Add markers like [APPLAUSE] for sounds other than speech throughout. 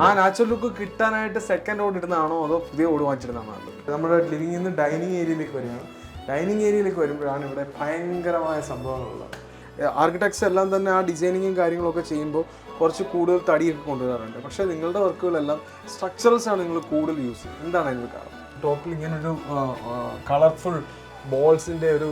ആ natural look കിട്ടാനായിട്ട് second ഓട് ഇടുന്നതാണോ അതോ പുതിയ ഓട് വാങ്ങിച്ചിടുന്നതാണോ? നമ്മുടെ ലിവിംഗിൽ നിന്ന് ഡൈനിങ് ഏരിയയിലേക്ക് വരികയാണ്. ഡൈനിങ് ഏരിയയിലേക്ക് വരുമ്പോഴാണ് ഇവിടെ ഭയങ്കരമായ സംഭവങ്ങളുള്ളത്. ആർക്കിടെക്ട്സ് എല്ലാം തന്നെ ആ ഡിസൈനിങ്ങും കാര്യങ്ങളൊക്കെ ചെയ്യുമ്പോൾ കുറച്ച് കൂടുതൽ തടിയൊക്കെ കൊണ്ടുവരാറുണ്ട്. പക്ഷേ നിങ്ങളുടെ വർക്കുകളെല്ലാം സ്ട്രക്ചറൽസ് ആണ് നിങ്ങൾ കൂടുതൽ യൂസ് ചെയ്യുന്നത്. എന്താണ് അതിന് കാരണം? ടോപ്പിൽ ഇങ്ങനെ ഒരു കളർഫുൾ ബോൾസിന്റെ ഒരു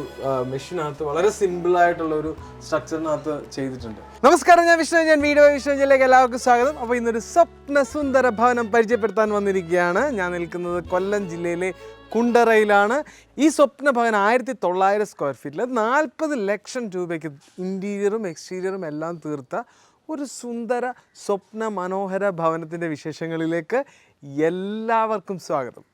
മെഷീനകത്ത് വളരെ സിമ്പിൾ ആയിട്ടുള്ള ഒരു സ്ട്രക്ചറിനകത്ത് ചെയ്തിട്ടുണ്ട്. നമസ്കാരം ഞാൻ വിഷ്ണു ഞാൻ വീഡിയോ വിഷ്ണുജിലേക്ക് എല്ലാവർക്കും സ്വാഗതം. അപ്പോൾ ഇന്നൊരു സ്വപ്ന സുന്ദര ഭവനം പരിചയപ്പെടുത്താൻ വന്നിരിക്കുകയാണ്. ഞാൻ നിൽക്കുന്നത് കൊല്ലം ജില്ലയിലെ കുണ്ടറയിലാണ്. ഈ സ്വപ്ന ഭവൻ ആയിരത്തി തൊള്ളായിരം സ്ക്വയർ ഫീറ്റിൽ നാൽപ്പത് ലക്ഷം രൂപയ്ക്ക് ഇന്റീരിയറും എക്സ്റ്റീരിയറും എല്ലാം തീർത്ത ഒരു സുന്ദര സ്വപ്ന മനോഹര ഭവനത്തിന്റെ വിശേഷങ്ങളിലേക്ക് എല്ലാവർക്കും സ്വാഗതം.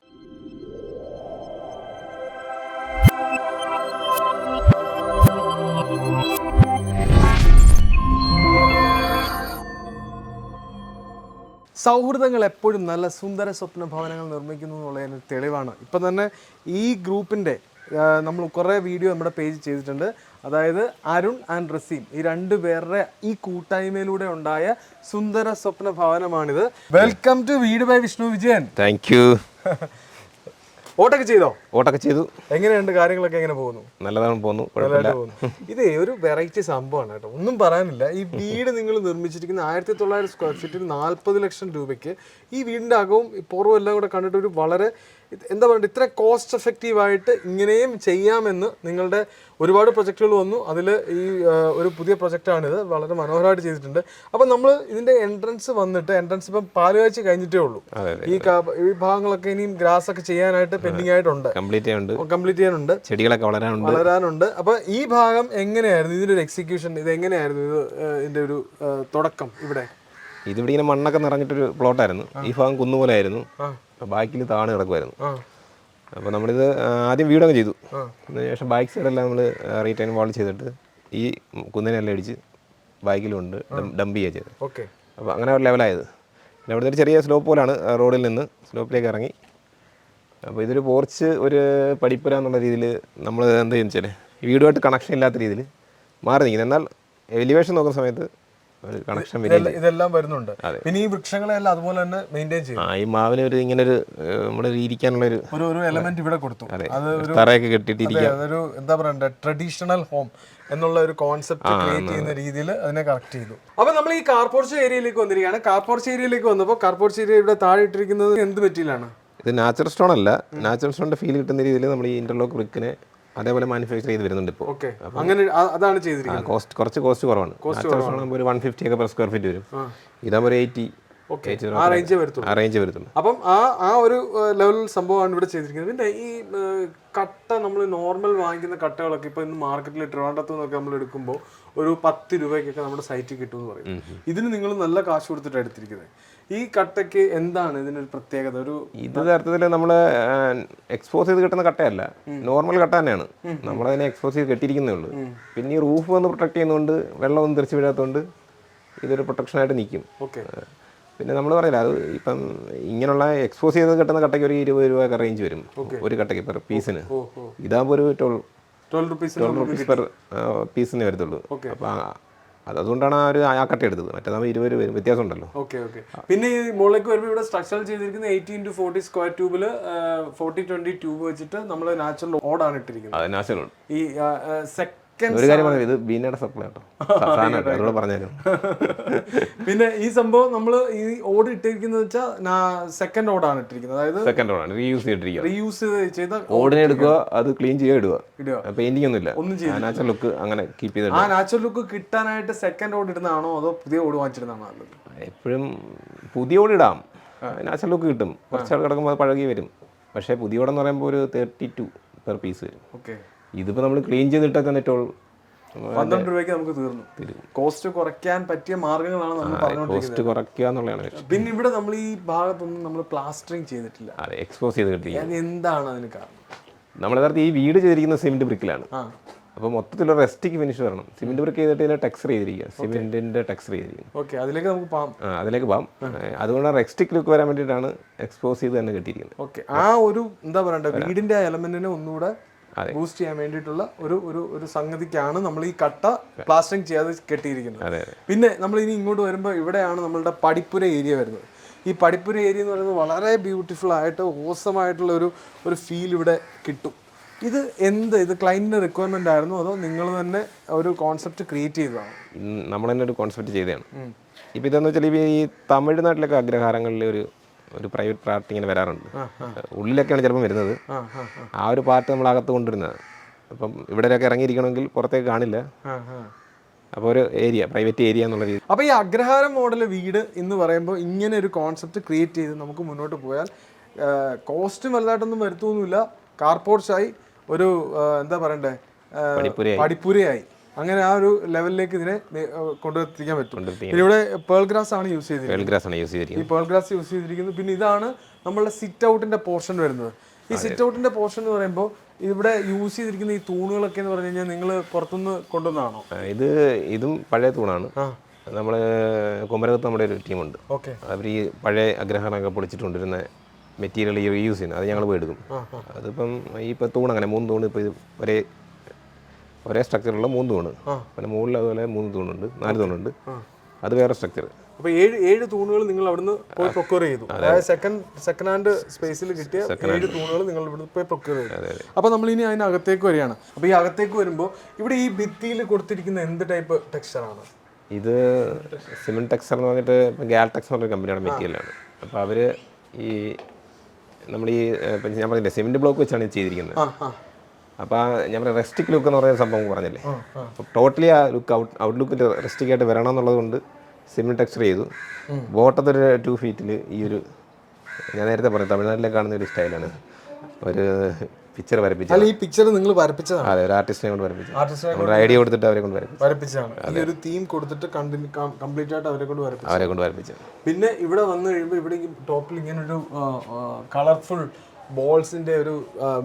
സൗഹൃദങ്ങൾ എപ്പോഴും നല്ല സുന്ദര സ്വപ്ന ഭവനങ്ങൾ നിർമ്മിക്കുന്നു എന്നുള്ളതിന് തെളിവാണ്. ഇപ്പം തന്നെ ഈ ഗ്രൂപ്പിന്റെ നമ്മൾ കുറേ വീഡിയോ നമ്മുടെ പേജ് ചെയ്തിട്ടുണ്ട്. അതായത് അരുൺ ആൻഡ് റസീം ഈ രണ്ട് പേരുടെ ഈ കൂട്ടായ്മയിലൂടെ ഉണ്ടായ സുന്ദര സ്വപ്ന ഭവനമാണിത്. വെൽക്കം ടു വീട് by Vishnu Vijayan. Thank you [LAUGHS] ഓട്ടൊക്കെ ചെയ്തോ? ഓട്ടൊക്കെ ചെയ്തു. എങ്ങനെയുണ്ട് കാര്യങ്ങളൊക്കെ എങ്ങനെ പോകുന്നു? നല്ലതാണ് നല്ലതായിട്ട് പോകുന്നു. ഇത് ഒരു വെറൈറ്റി സംഭവമാണ് കേട്ടോ. ഒന്നും പറയാനില്ല. ഈ വീട് നിങ്ങൾ നിർമ്മിച്ചിരിക്കുന്ന ആയിരത്തി തൊള്ളായിരം സ്ക്വയർ ഫീറ്റിൽ നാൽപ്പത് ലക്ഷം രൂപയ്ക്ക് ഈ വീടിന്റെ അകവും പുറവും എല്ലാം കൂടെ കണ്ടിട്ട് ഒരു വളരെ എന്താ പറയുക ഇത്ര കോസ്റ്റ് എഫക്റ്റീവ് ആയിട്ട് ഇങ്ങനെയും ചെയ്യാമെന്ന് നിങ്ങളുടെ ഒരുപാട് പ്രൊജക്റ്റുകൾ വന്നു. അതിൽ ഈ ഒരു പുതിയ പ്രൊജക്റ്റാണിത്. വളരെ മനോഹരമായിട്ട് ചെയ്തിട്ടുണ്ട്. അപ്പം നമ്മൾ ഇതിന്റെ എൻട്രൻസ് വന്നിട്ട് എൻട്രൻസ് ഇപ്പം പാലുകാഴ്ച കഴിഞ്ഞിട്ടേ ഉള്ളൂ. ഈ വിഭാഗങ്ങളൊക്കെ ഈ ഭാഗങ്ങളൊക്കെ ഇനിയും ഗ്രാസ് ഒക്കെ ചെയ്യാനായിട്ട് പെൻഡിങ് ആയിട്ടുണ്ട്. കംപ്ലീറ്റ് ചെയ്യാനുണ്ട് കംപ്ലീറ്റ് ചെയ്യാനുണ്ട്. ചെടികളൊക്കെ വളരാനുണ്ട്. വളരാനുണ്ട്. അപ്പം ഈ ഭാഗം എങ്ങനെയായിരുന്നു? ഇതിന്റെ ഒരു എക്സിക്യൂഷൻ ഇത് എങ്ങനെയായിരുന്നു? ഇത് ഇതിന്റെ ഇതിന്റെ ഒരു തുടക്കം ഇവിടെ. ഇതിവിടെ ഇങ്ങനെ മണ്ണൊക്കെ നിറഞ്ഞിട്ടൊരു പ്ലോട്ടായിരുന്നു ഈ ഭാഗം കുന്നുപോലെ ആയിരുന്നു. ബാക്കിൽ താണ് കിടക്കുമായിരുന്നു അപ്പോൾ നമ്മളിത് ആദ്യം വീടൊക്കെ ചെയ്തു. അതിനുശേഷം ബാക്ക് സൈഡെല്ലാം നമ്മൾ റീറ്റൈൻ വാൾ ചെയ്തിട്ട് ഈ കുന്നിനെല്ലാം അടിച്ച് ബാക്കിലുണ്ട് ഡംപ് ചെയ്യുക ചെയ്തത്. ഓക്കെ. അപ്പോൾ അങ്ങനെ ഒരു ലെവലായത് പിന്നെ അവിടുത്തെ ഒരു ചെറിയ സ്ലോപ്പ് പോലാണ് റോഡിൽ നിന്ന് സ്ലോപ്പിലേക്ക് ഇറങ്ങി. അപ്പോൾ ഇതൊരു പോർച്ച് ഒരു പഠിപ്പുര എന്നുള്ള രീതിയിൽ നമ്മൾ എന്താ ചോദിച്ചാൽ വെച്ചാൽ വീടുമായിട്ട് കണക്ഷൻ ഇല്ലാത്ത രീതിയിൽ മാറി നിൽക്കുന്നത് എന്നാൽ എലിവേഷൻ നോക്കുന്ന സമയത്ത് ഒരു കണക്ഷൻ ഇതെല്ലാം- വരുന്നുണ്ട്. പിന്നെ ഈ വൃക്ഷങ്ങളെല്ലാം അതുപോലെ തന്നെ മെയിന്റെയിൻ ചെയ്യും. ആ ഈ മാവിന് ഒരു ഇങ്ങനെ ഒരു നമ്മുടെ ഇരിക്കാനുള്ള ഒരു ഒരു എലമെന്റ് ഇവിടെ കൊടുത്തു. അത്. ഒരു തറയൊക്കെ കെട്ടിയിട്ട് അതൊരു എന്താ പറയണ്ടേ ട്രഡീഷണൽ ഹോം എന്നുള്ള ഒരു കോൺസെപ്റ്റ് ക്രിയേറ്റ് ചെയ്യുന്ന രീതിയിൽ അതിനെ കറക്റ്റ് ചെയ്തു. അപ്പൊ നമ്മൾ ഈ കാർപോർച്ച് ഏരിയയിലേക്ക് വന്നിരിക്കുകയാണ്. കാർപോർച്ച് ഏരിയയിലേക്ക് വന്നപ്പോൾ കാർപോർച്ച് ഏരിയ ഇവിടെ താഴെ ഇട്ടിരിക്കുന്നത് എന്ത് പറ്റിയിലാണ് ഇത് നാച്ചുറൽ സ്റ്റോൺ അല്ല. നാച്ചുറൽ സ്റ്റോണിന്റെ ഫീൽ കിട്ടുന്ന രീതിയിൽ നമ്മൾ ഈ ഇന്റർലോക്ക് ബ്രിക്കിനെ അതേപോലെ മാനുഫാക്ചർ ചെയ്ത് വരുന്നുണ്ട് ഇപ്പോൾ അങ്ങനെ അതാണ് ചെയ്തിരിക്കുന്നത്. കോസ്റ്റ് കുറച്ച് കോസ്റ്റ് കുറവാണ്. ഒരു വൺ ഫിഫ്റ്റി ഒക്കെ പെർ സ്ക്വയർ ഫീറ്റ് വരും. ഇതാകുമ്പോൾ ഒരു എയ്റ്റി ആ റേഞ്ചേ വരത്തുള്ളൂ ആ റേഞ്ച് വരുത്തുള്ളൂ അപ്പം ആ ആ ഒരു ലെവൽ സംഭവമാണ് ഇവിടെ ചെയ്തിരിക്കുന്നത്. പിന്നെ ഈ കട്ട നമ്മൾ നോർമൽ വാങ്ങിക്കുന്ന കട്ടകളൊക്കെ ഇപ്പൊ ഇന്ന് മാർക്കറ്റിൽ ട്രിവാൻഡത്തു നിന്നൊക്കെ നമ്മൾ എടുക്കുമ്പോൾ ഒരു പത്ത് രൂപയ്ക്കൊക്കെ നമ്മുടെ സൈറ്റിൽ കിട്ടും എന്ന് പറയും. ഇതിന് നിങ്ങൾ നല്ല കാശ് കൊടുത്തിട്ട് എടുത്തിരിക്കുന്നത്. ഈ കട്ടയ്ക്ക് എന്താണ് ഇതിനൊരു പ്രത്യേകത? ഒരു ഇത് യഥാർത്ഥത്തിൽ നമ്മൾ എക്സ്പോസ് ചെയ്ത് കിട്ടുന്ന കട്ടയല്ല. നോർമൽ കട്ട തന്നെയാണ്. നമ്മളതിനെ എക്സ്പോസ് ചെയ്ത് കെട്ടിയിരിക്കുന്നേ ഉള്ളൂ. പിന്നെ ഈ റൂഫ് വന്ന് പ്രൊട്ടക്ട് ചെയ്യുന്നതുകൊണ്ട് വെള്ളമൊന്നും തെറിച്ച് വീഴാത്തതുകൊണ്ട് ഇതൊരു പ്രൊട്ടക്ഷനായിട്ട് നിൽക്കും ഓക്കെ പിന്നെ നമ്മൾ പറയില്ല അത് ഇപ്പം ഇങ്ങനെയുള്ള എക്സ്പോസ് ചെയ്ത് കിട്ടുന്ന കട്ടയ്ക്ക് ഒരു ഇരുപത് രൂപ റേഞ്ച് വരും. ഒരു കട്ടയ്ക്ക് പെർ പീസിന് ഓ ഓ ഇതാകുമ്പോൾ ഒരു twelve twelve rupees twelve rupees per പീസിന് വരത്തുള്ളൂ. അപ്പോൾ അത് അതുകൊണ്ടാണ് ആ ഒരു ആ കട്ട എടുത്തത്. മറ്റേതാകുമ്പോൾ ഇരുപത് രൂപ വരും വ്യത്യാസം ഉണ്ടല്ലോ ഓക്കെ ഓക്കെ. പിന്നെ ഈ മുകളിലേക്ക് വരുമ്പോൾ ഇവിടെ സ്ട്രക്ചർ ചെയ്തിരിക്കുന്ന എയ്റ്റി ഇന്റു ഫോർട്ടി സ്ക്വയർ ട്യൂബിൽ ഫോർട്ടി ട്വന്റി ട്യൂബ് വെച്ചിട്ട് നമ്മൾ നാച്ചുറൽ ഓടാണ് ഇട്ടിരിക്കുന്നത്. നാച്ചുറൽ ഈ സെക്കൻഡ് ഒരു കാര്യം പറഞ്ഞു ഇത് ബീനയുടെ സപ്ലൈ കേട്ടോ സാധാരണ പറഞ്ഞു [LAUGHS] പിന്നെ ഈ സംഭവം നമ്മൾ ഈ ഓട് ഇട്ടിരിക്കുന്നത് വെച്ചാൽ സെക്കൻഡ് ഓടാണ് ഇട്ടിരിക്കുന്നത്. അതായത് സെക്കൻഡ് ഓടാണ് റീയൂസ് ചെയ്തിരിക്കുക. റീയൂസ് ചെയ്ത ഓടിനെ എടുക്കുക അത് ക്ലീൻ ചെയ്യുക ഇടുക. ഇടുക. പെയിന്റിംഗ് ഒന്നും ഇല്ല ഒന്നും ചെയ്യുക നാച്ചുറൽ ലുക്ക് അങ്ങനെ കീപ്പ് ആ ചെയ്തിട്ട് നാച്ചുറൽ ലുക്ക് കിട്ടാനായിട്ട് സെക്കൻഡ് ഓട് ഇടുന്നതാണോ അതോ പുതിയ ഓട് വാങ്ങിച്ചിടുന്നതാണോ നല്ലത്? എപ്പോഴും പുതിയ ഓട് ഇടാം. നാച്ചുറൽ ലുക്ക് കിട്ടും. കുറച്ചാൾ കിടക്കുമ്പോൾ അത് പഴകി വരും. പക്ഷേ പുതിയ ഓടെന്ന് പറയുമ്പോൾ ഒരു തേർട്ടി ടു പെർ പീസ് വരും ഓക്കെ ഇതിപ്പോൾ നമ്മൾ ക്ലീൻ ചെയ്തിട്ടാൽ തന്നെ ടോൾ പന്ത്രണ്ട് രൂപയ്ക്ക് നമുക്ക് തീർന്നു. കോസ്റ്റ് കുറയ്ക്കാൻ പറ്റിയ മാർഗങ്ങളാണ് നമ്മൾ കോസ്റ്റ് കുറയ്ക്കുക എന്നുള്ളതാണ് പിന്നെ ഇവിടെ നമ്മൾ ഈ ഭാഗത്തൊന്നും നമ്മൾ പ്ലാസ്റ്ററിങ് ചെയ്തിട്ടില്ല. അതെ എക്സ്പോസ് ചെയ്ത് കിട്ടിയിരിക്കുക എന്താണ് അതിന് കാരണം? നമ്മൾ യഥാർത്ഥം ഈ വീട് ചെയ്തിരിക്കുന്ന സിമെന്റ് ബ്രിക്കിലാണ് അപ്പോൾ മൊത്തത്തിലൊരു റെസ്റ്റിക്ക് ഫിനിഷ് വരണം. സിമെന്റ് ബ്രിക്ക് ചെയ്തിട്ട് ഇതിനെ ടെക്സ്ചർ ചെയ്തിരിക്കുക. സിമെന്റിന്റെ ടെക്സ്ചർ ചെയ്തിരിക്കുന്നത് ഓക്കെ അതിലേക്ക് നമുക്ക് പോകാം. ആ, അതിലേക്ക് പോകാം. അതുകൊണ്ട് റെസ്റ്റിക് ലുക്ക് വരാൻ വേണ്ടിയിട്ടാണ് എക്സ്പോസ് ചെയ്ത് തന്നെ കിട്ടിയിരിക്കുന്നത്. ഓക്കെ ആ ഒരു എന്താ പറയണ്ടേ വീടിന്റെ എലമെന്റിനെ ഒന്നുകൂടെ. ബൂസ്റ്റ് ചെയ്യാൻ വേണ്ടിയിട്ടുള്ള ഒരു ഒരു ഒരു സംഗതിക്കാണ് നമ്മൾ ഈ കട്ട പ്ലാസ്റ്ററിങ് ചെയ്യാതെ കെട്ടിയിരിക്കുന്നത്. പിന്നെ നമ്മൾ ഇനി ഇങ്ങോട്ട് വരുമ്പോൾ ഇവിടെയാണ് നമ്മളുടെ പടിപ്പുര ഏരിയ വരുന്നത്. ഈ പടിപ്പുര ഏരിയ എന്ന് പറയുന്നത് വളരെ ബ്യൂട്ടിഫുൾ ആയിട്ട് ഓസമായിട്ടുള്ള ഒരു ഒരു ഫീൽ ഇവിടെ കിട്ടും. ഇത് എന്ത് ഇത് ക്ലയന്റിന്റെ റിക്വയർമെന്റ് ആയിരുന്നു അതോ നിങ്ങൾ തന്നെ ഒരു കോൺസെപ്റ്റ് ക്രിയേറ്റ് ചെയ്തതാണ്? നമ്മൾ തന്നെ ഒരു കോൺസെപ്റ്റ് ചെയ്തതാണ്. ഇപ്പോൾ ഇതെന്ന് വെച്ചാൽ ഈ തമിഴ്നാട്ടിലൊക്കെ അഗ്രഹാരങ്ങളിൽ ഒരു ഒരു പ്രൈവറ്റ് പാർട്ടി ഇങ്ങനെ വരാറുണ്ട്. ഉള്ളിലൊക്കെയാണ് ചിലപ്പം വരുന്നത്. ആ ഒരു പാർട്ട് നമ്മൾ അകത്ത് കൊണ്ടുവരുന്നത്. അപ്പം ഇവിടെയൊക്കെ ഇറങ്ങിയിരിക്കണമെങ്കിൽ പുറത്തേക്ക് കാണില്ല. അപ്പോൾ ഒരു ഏരിയ പ്രൈവറ്റ് ഏരിയ എന്നുള്ള രീതി. അപ്പോൾ ഈ അഗ്രഹാരം മോഡൽ വീട് എന്ന് പറയുമ്പോൾ ഇങ്ങനെ ഒരു കോൺസെപ്റ്റ് ക്രിയേറ്റ് ചെയ്ത് നമുക്ക് മുന്നോട്ട് പോയാൽ കോസ്റ്റും വലുതായിട്ടൊന്നും വരുത്തൊന്നുമില്ല. കാർപോർട്സായി ഒരു എന്താ പറയണ്ടേ? പടിപ്പുരയായി. അങ്ങനെ ആ ഒരു ലെവലിലേക്ക് ഇതിനെ പറ്റും. കൊണ്ടെത്തിക്കാൻ പിന്നെ ഇവിടെ പേൾ ഗ്രാസ് ആണ് യൂസ് ചെയ്തിരിക്കുന്നത്. ഈ പേൾ ഗ്രാസ് യൂസ് ചെയ്തിരിക്കുന്നത്. പിന്നെ ഇതാണ് നമ്മളുടെ സിറ്റ് ഔട്ടിന്റെ പോർഷൻ വരുന്നത്. ഈ സിറ്റ് ഔട്ടിന്റെ പോർഷൻ എന്ന് പറയുമ്പോൾ ഇവിടെ യൂസ് ചെയ്തിരിക്കുന്ന ഈ തൂണുകളൊക്കെ എന്ന് പറഞ്ഞു കഴിഞ്ഞാൽ നിങ്ങൾ പുറത്തുനിന്ന് കൊണ്ടുവന്നാണോ ഇത് ഇതും പഴയ തൂണാണ്. നമ്മൾ കുമരകത്ത് നമ്മുടെ ഒരു ടീമുണ്ട്. ഓക്കെ. അവർ ഈ പഴയ അഗ്രഹങ്ങളൊക്കെ പൊളിച്ചിട്ട് കൊണ്ടിരുന്ന മെറ്റീരിയൽ യൂസ് ചെയ്യുന്നത്. അത് ഞങ്ങൾ പോയി എടുക്കും അതിപ്പം ഈ ഇപ്പോൾ തൂൺ അങ്ങനെ മൂന്ന് തൂണ് ഇപ്പോൾ ഇത് ഒരേ ഒരേ സ്ട്രക്ചറുള്ള മൂന്ന് തൂണ്. പിന്നെ മുകളിൽ അതുപോലെ മൂന്ന് തൂണുണ്ട് നാല് തൂണുണ്ട്. അത് വേറെ സ്ട്രക്ചർ അപ്പൊ ഏഴ് ഏഴ് തൂണുകൾ നിങ്ങൾ അവിടുന്ന് പോയി പ്രൊക്യൂർ ചെയ്തു. അതായത് സെക്കൻഡ് സെക്കൻഡ് ഹാൻഡ് സ്പേസിൽ കിട്ടിയ ഏഴ് തൂണുകൾ നിങ്ങൾ ഇവിടുന്ന് പോയി പ്രൊക്യൂർ ചെയ്തു. അപ്പൊ നമ്മൾ ഇനി അതിനകത്തേക്ക് വരികയാണ്. അപ്പൊ ഈ അകത്തേക്ക് വരുമ്പോൾ ഇവിടെ ഈ ഭിത്തിയിൽ കൊടുത്തിരിക്കുന്ന എന്ത് ടൈപ്പ് ടെക്സ്ചറാണ് ഇത് സിമെന്റ് ടെക്സ്ചർ എന്ന് പറഞ്ഞിട്ട് ഗ്യാൽ ടെക്സ് എന്ന് പറഞ്ഞ കമ്പനിയുടെ മെറ്റീരിയലാണ്. അപ്പോൾ അവർ ഈ നമ്മൾ ഈ ഞാൻ പറഞ്ഞില്ലേ സിമെന്റ് ബ്ലോക്ക് വെച്ചാണ് ഇത് ചെയ്തിരിക്കുന്നത്. അപ്പോൾ ഞാൻ പറയാം റെസ്റ്റിക് ലുക്ക് എന്ന് പറയുന്ന സംഭവം പറഞ്ഞില്ലേ? അപ്പോൾ ടോട്ടലി ആ ലുക്ക് ഔട്ട് ഔട്ട്ലുക്കിൽ റെസ്റ്റിക് ആയിട്ട് വരണം എന്നുള്ളത് കൊണ്ട് സിമിൽ ടെക്സ്ചർ ചെയ്തു. ബോട്ടത്തൊരു ടു ഫീറ്റിൽ ഈ ഒരു ഞാൻ നേരത്തെ പറഞ്ഞു തമിഴ്നാട്ടിലെ കാണുന്ന ഒരു സ്റ്റൈലാണ് ഒരു പിക്ചർ വരപ്പിച്ചത് അല്ല ഈ പിക്ചർ നിങ്ങൾ വരപ്പിച്ചതാണ്? അതെ ഒരു ആർട്ടിസ്റ്റിനെ കൊണ്ട് വരപ്പിച്ചു ആർട്ടിസ്റ്റിനെ ഐഡിയ കൊടുത്തിട്ട് അവരെ കൊണ്ട് വരപ്പിച്ചു വരപ്പിച്ചതാണ്. ഒരു തീം കൊടുത്തിട്ട് കംപ്ലീറ്റ് ആയിട്ട് അവരെ കൊണ്ട് വരപ്പിച്ചു അവരെ കൊണ്ട് വരപ്പിച്ചു പിന്നെ ഇവിടെ വന്നു കഴിയുമ്പോൾ ഇവിടെ ടോപ്പിൽ ഇങ്ങനെ ഒരു കളർഫുൾ ബോൾസിന്റെ ഒരു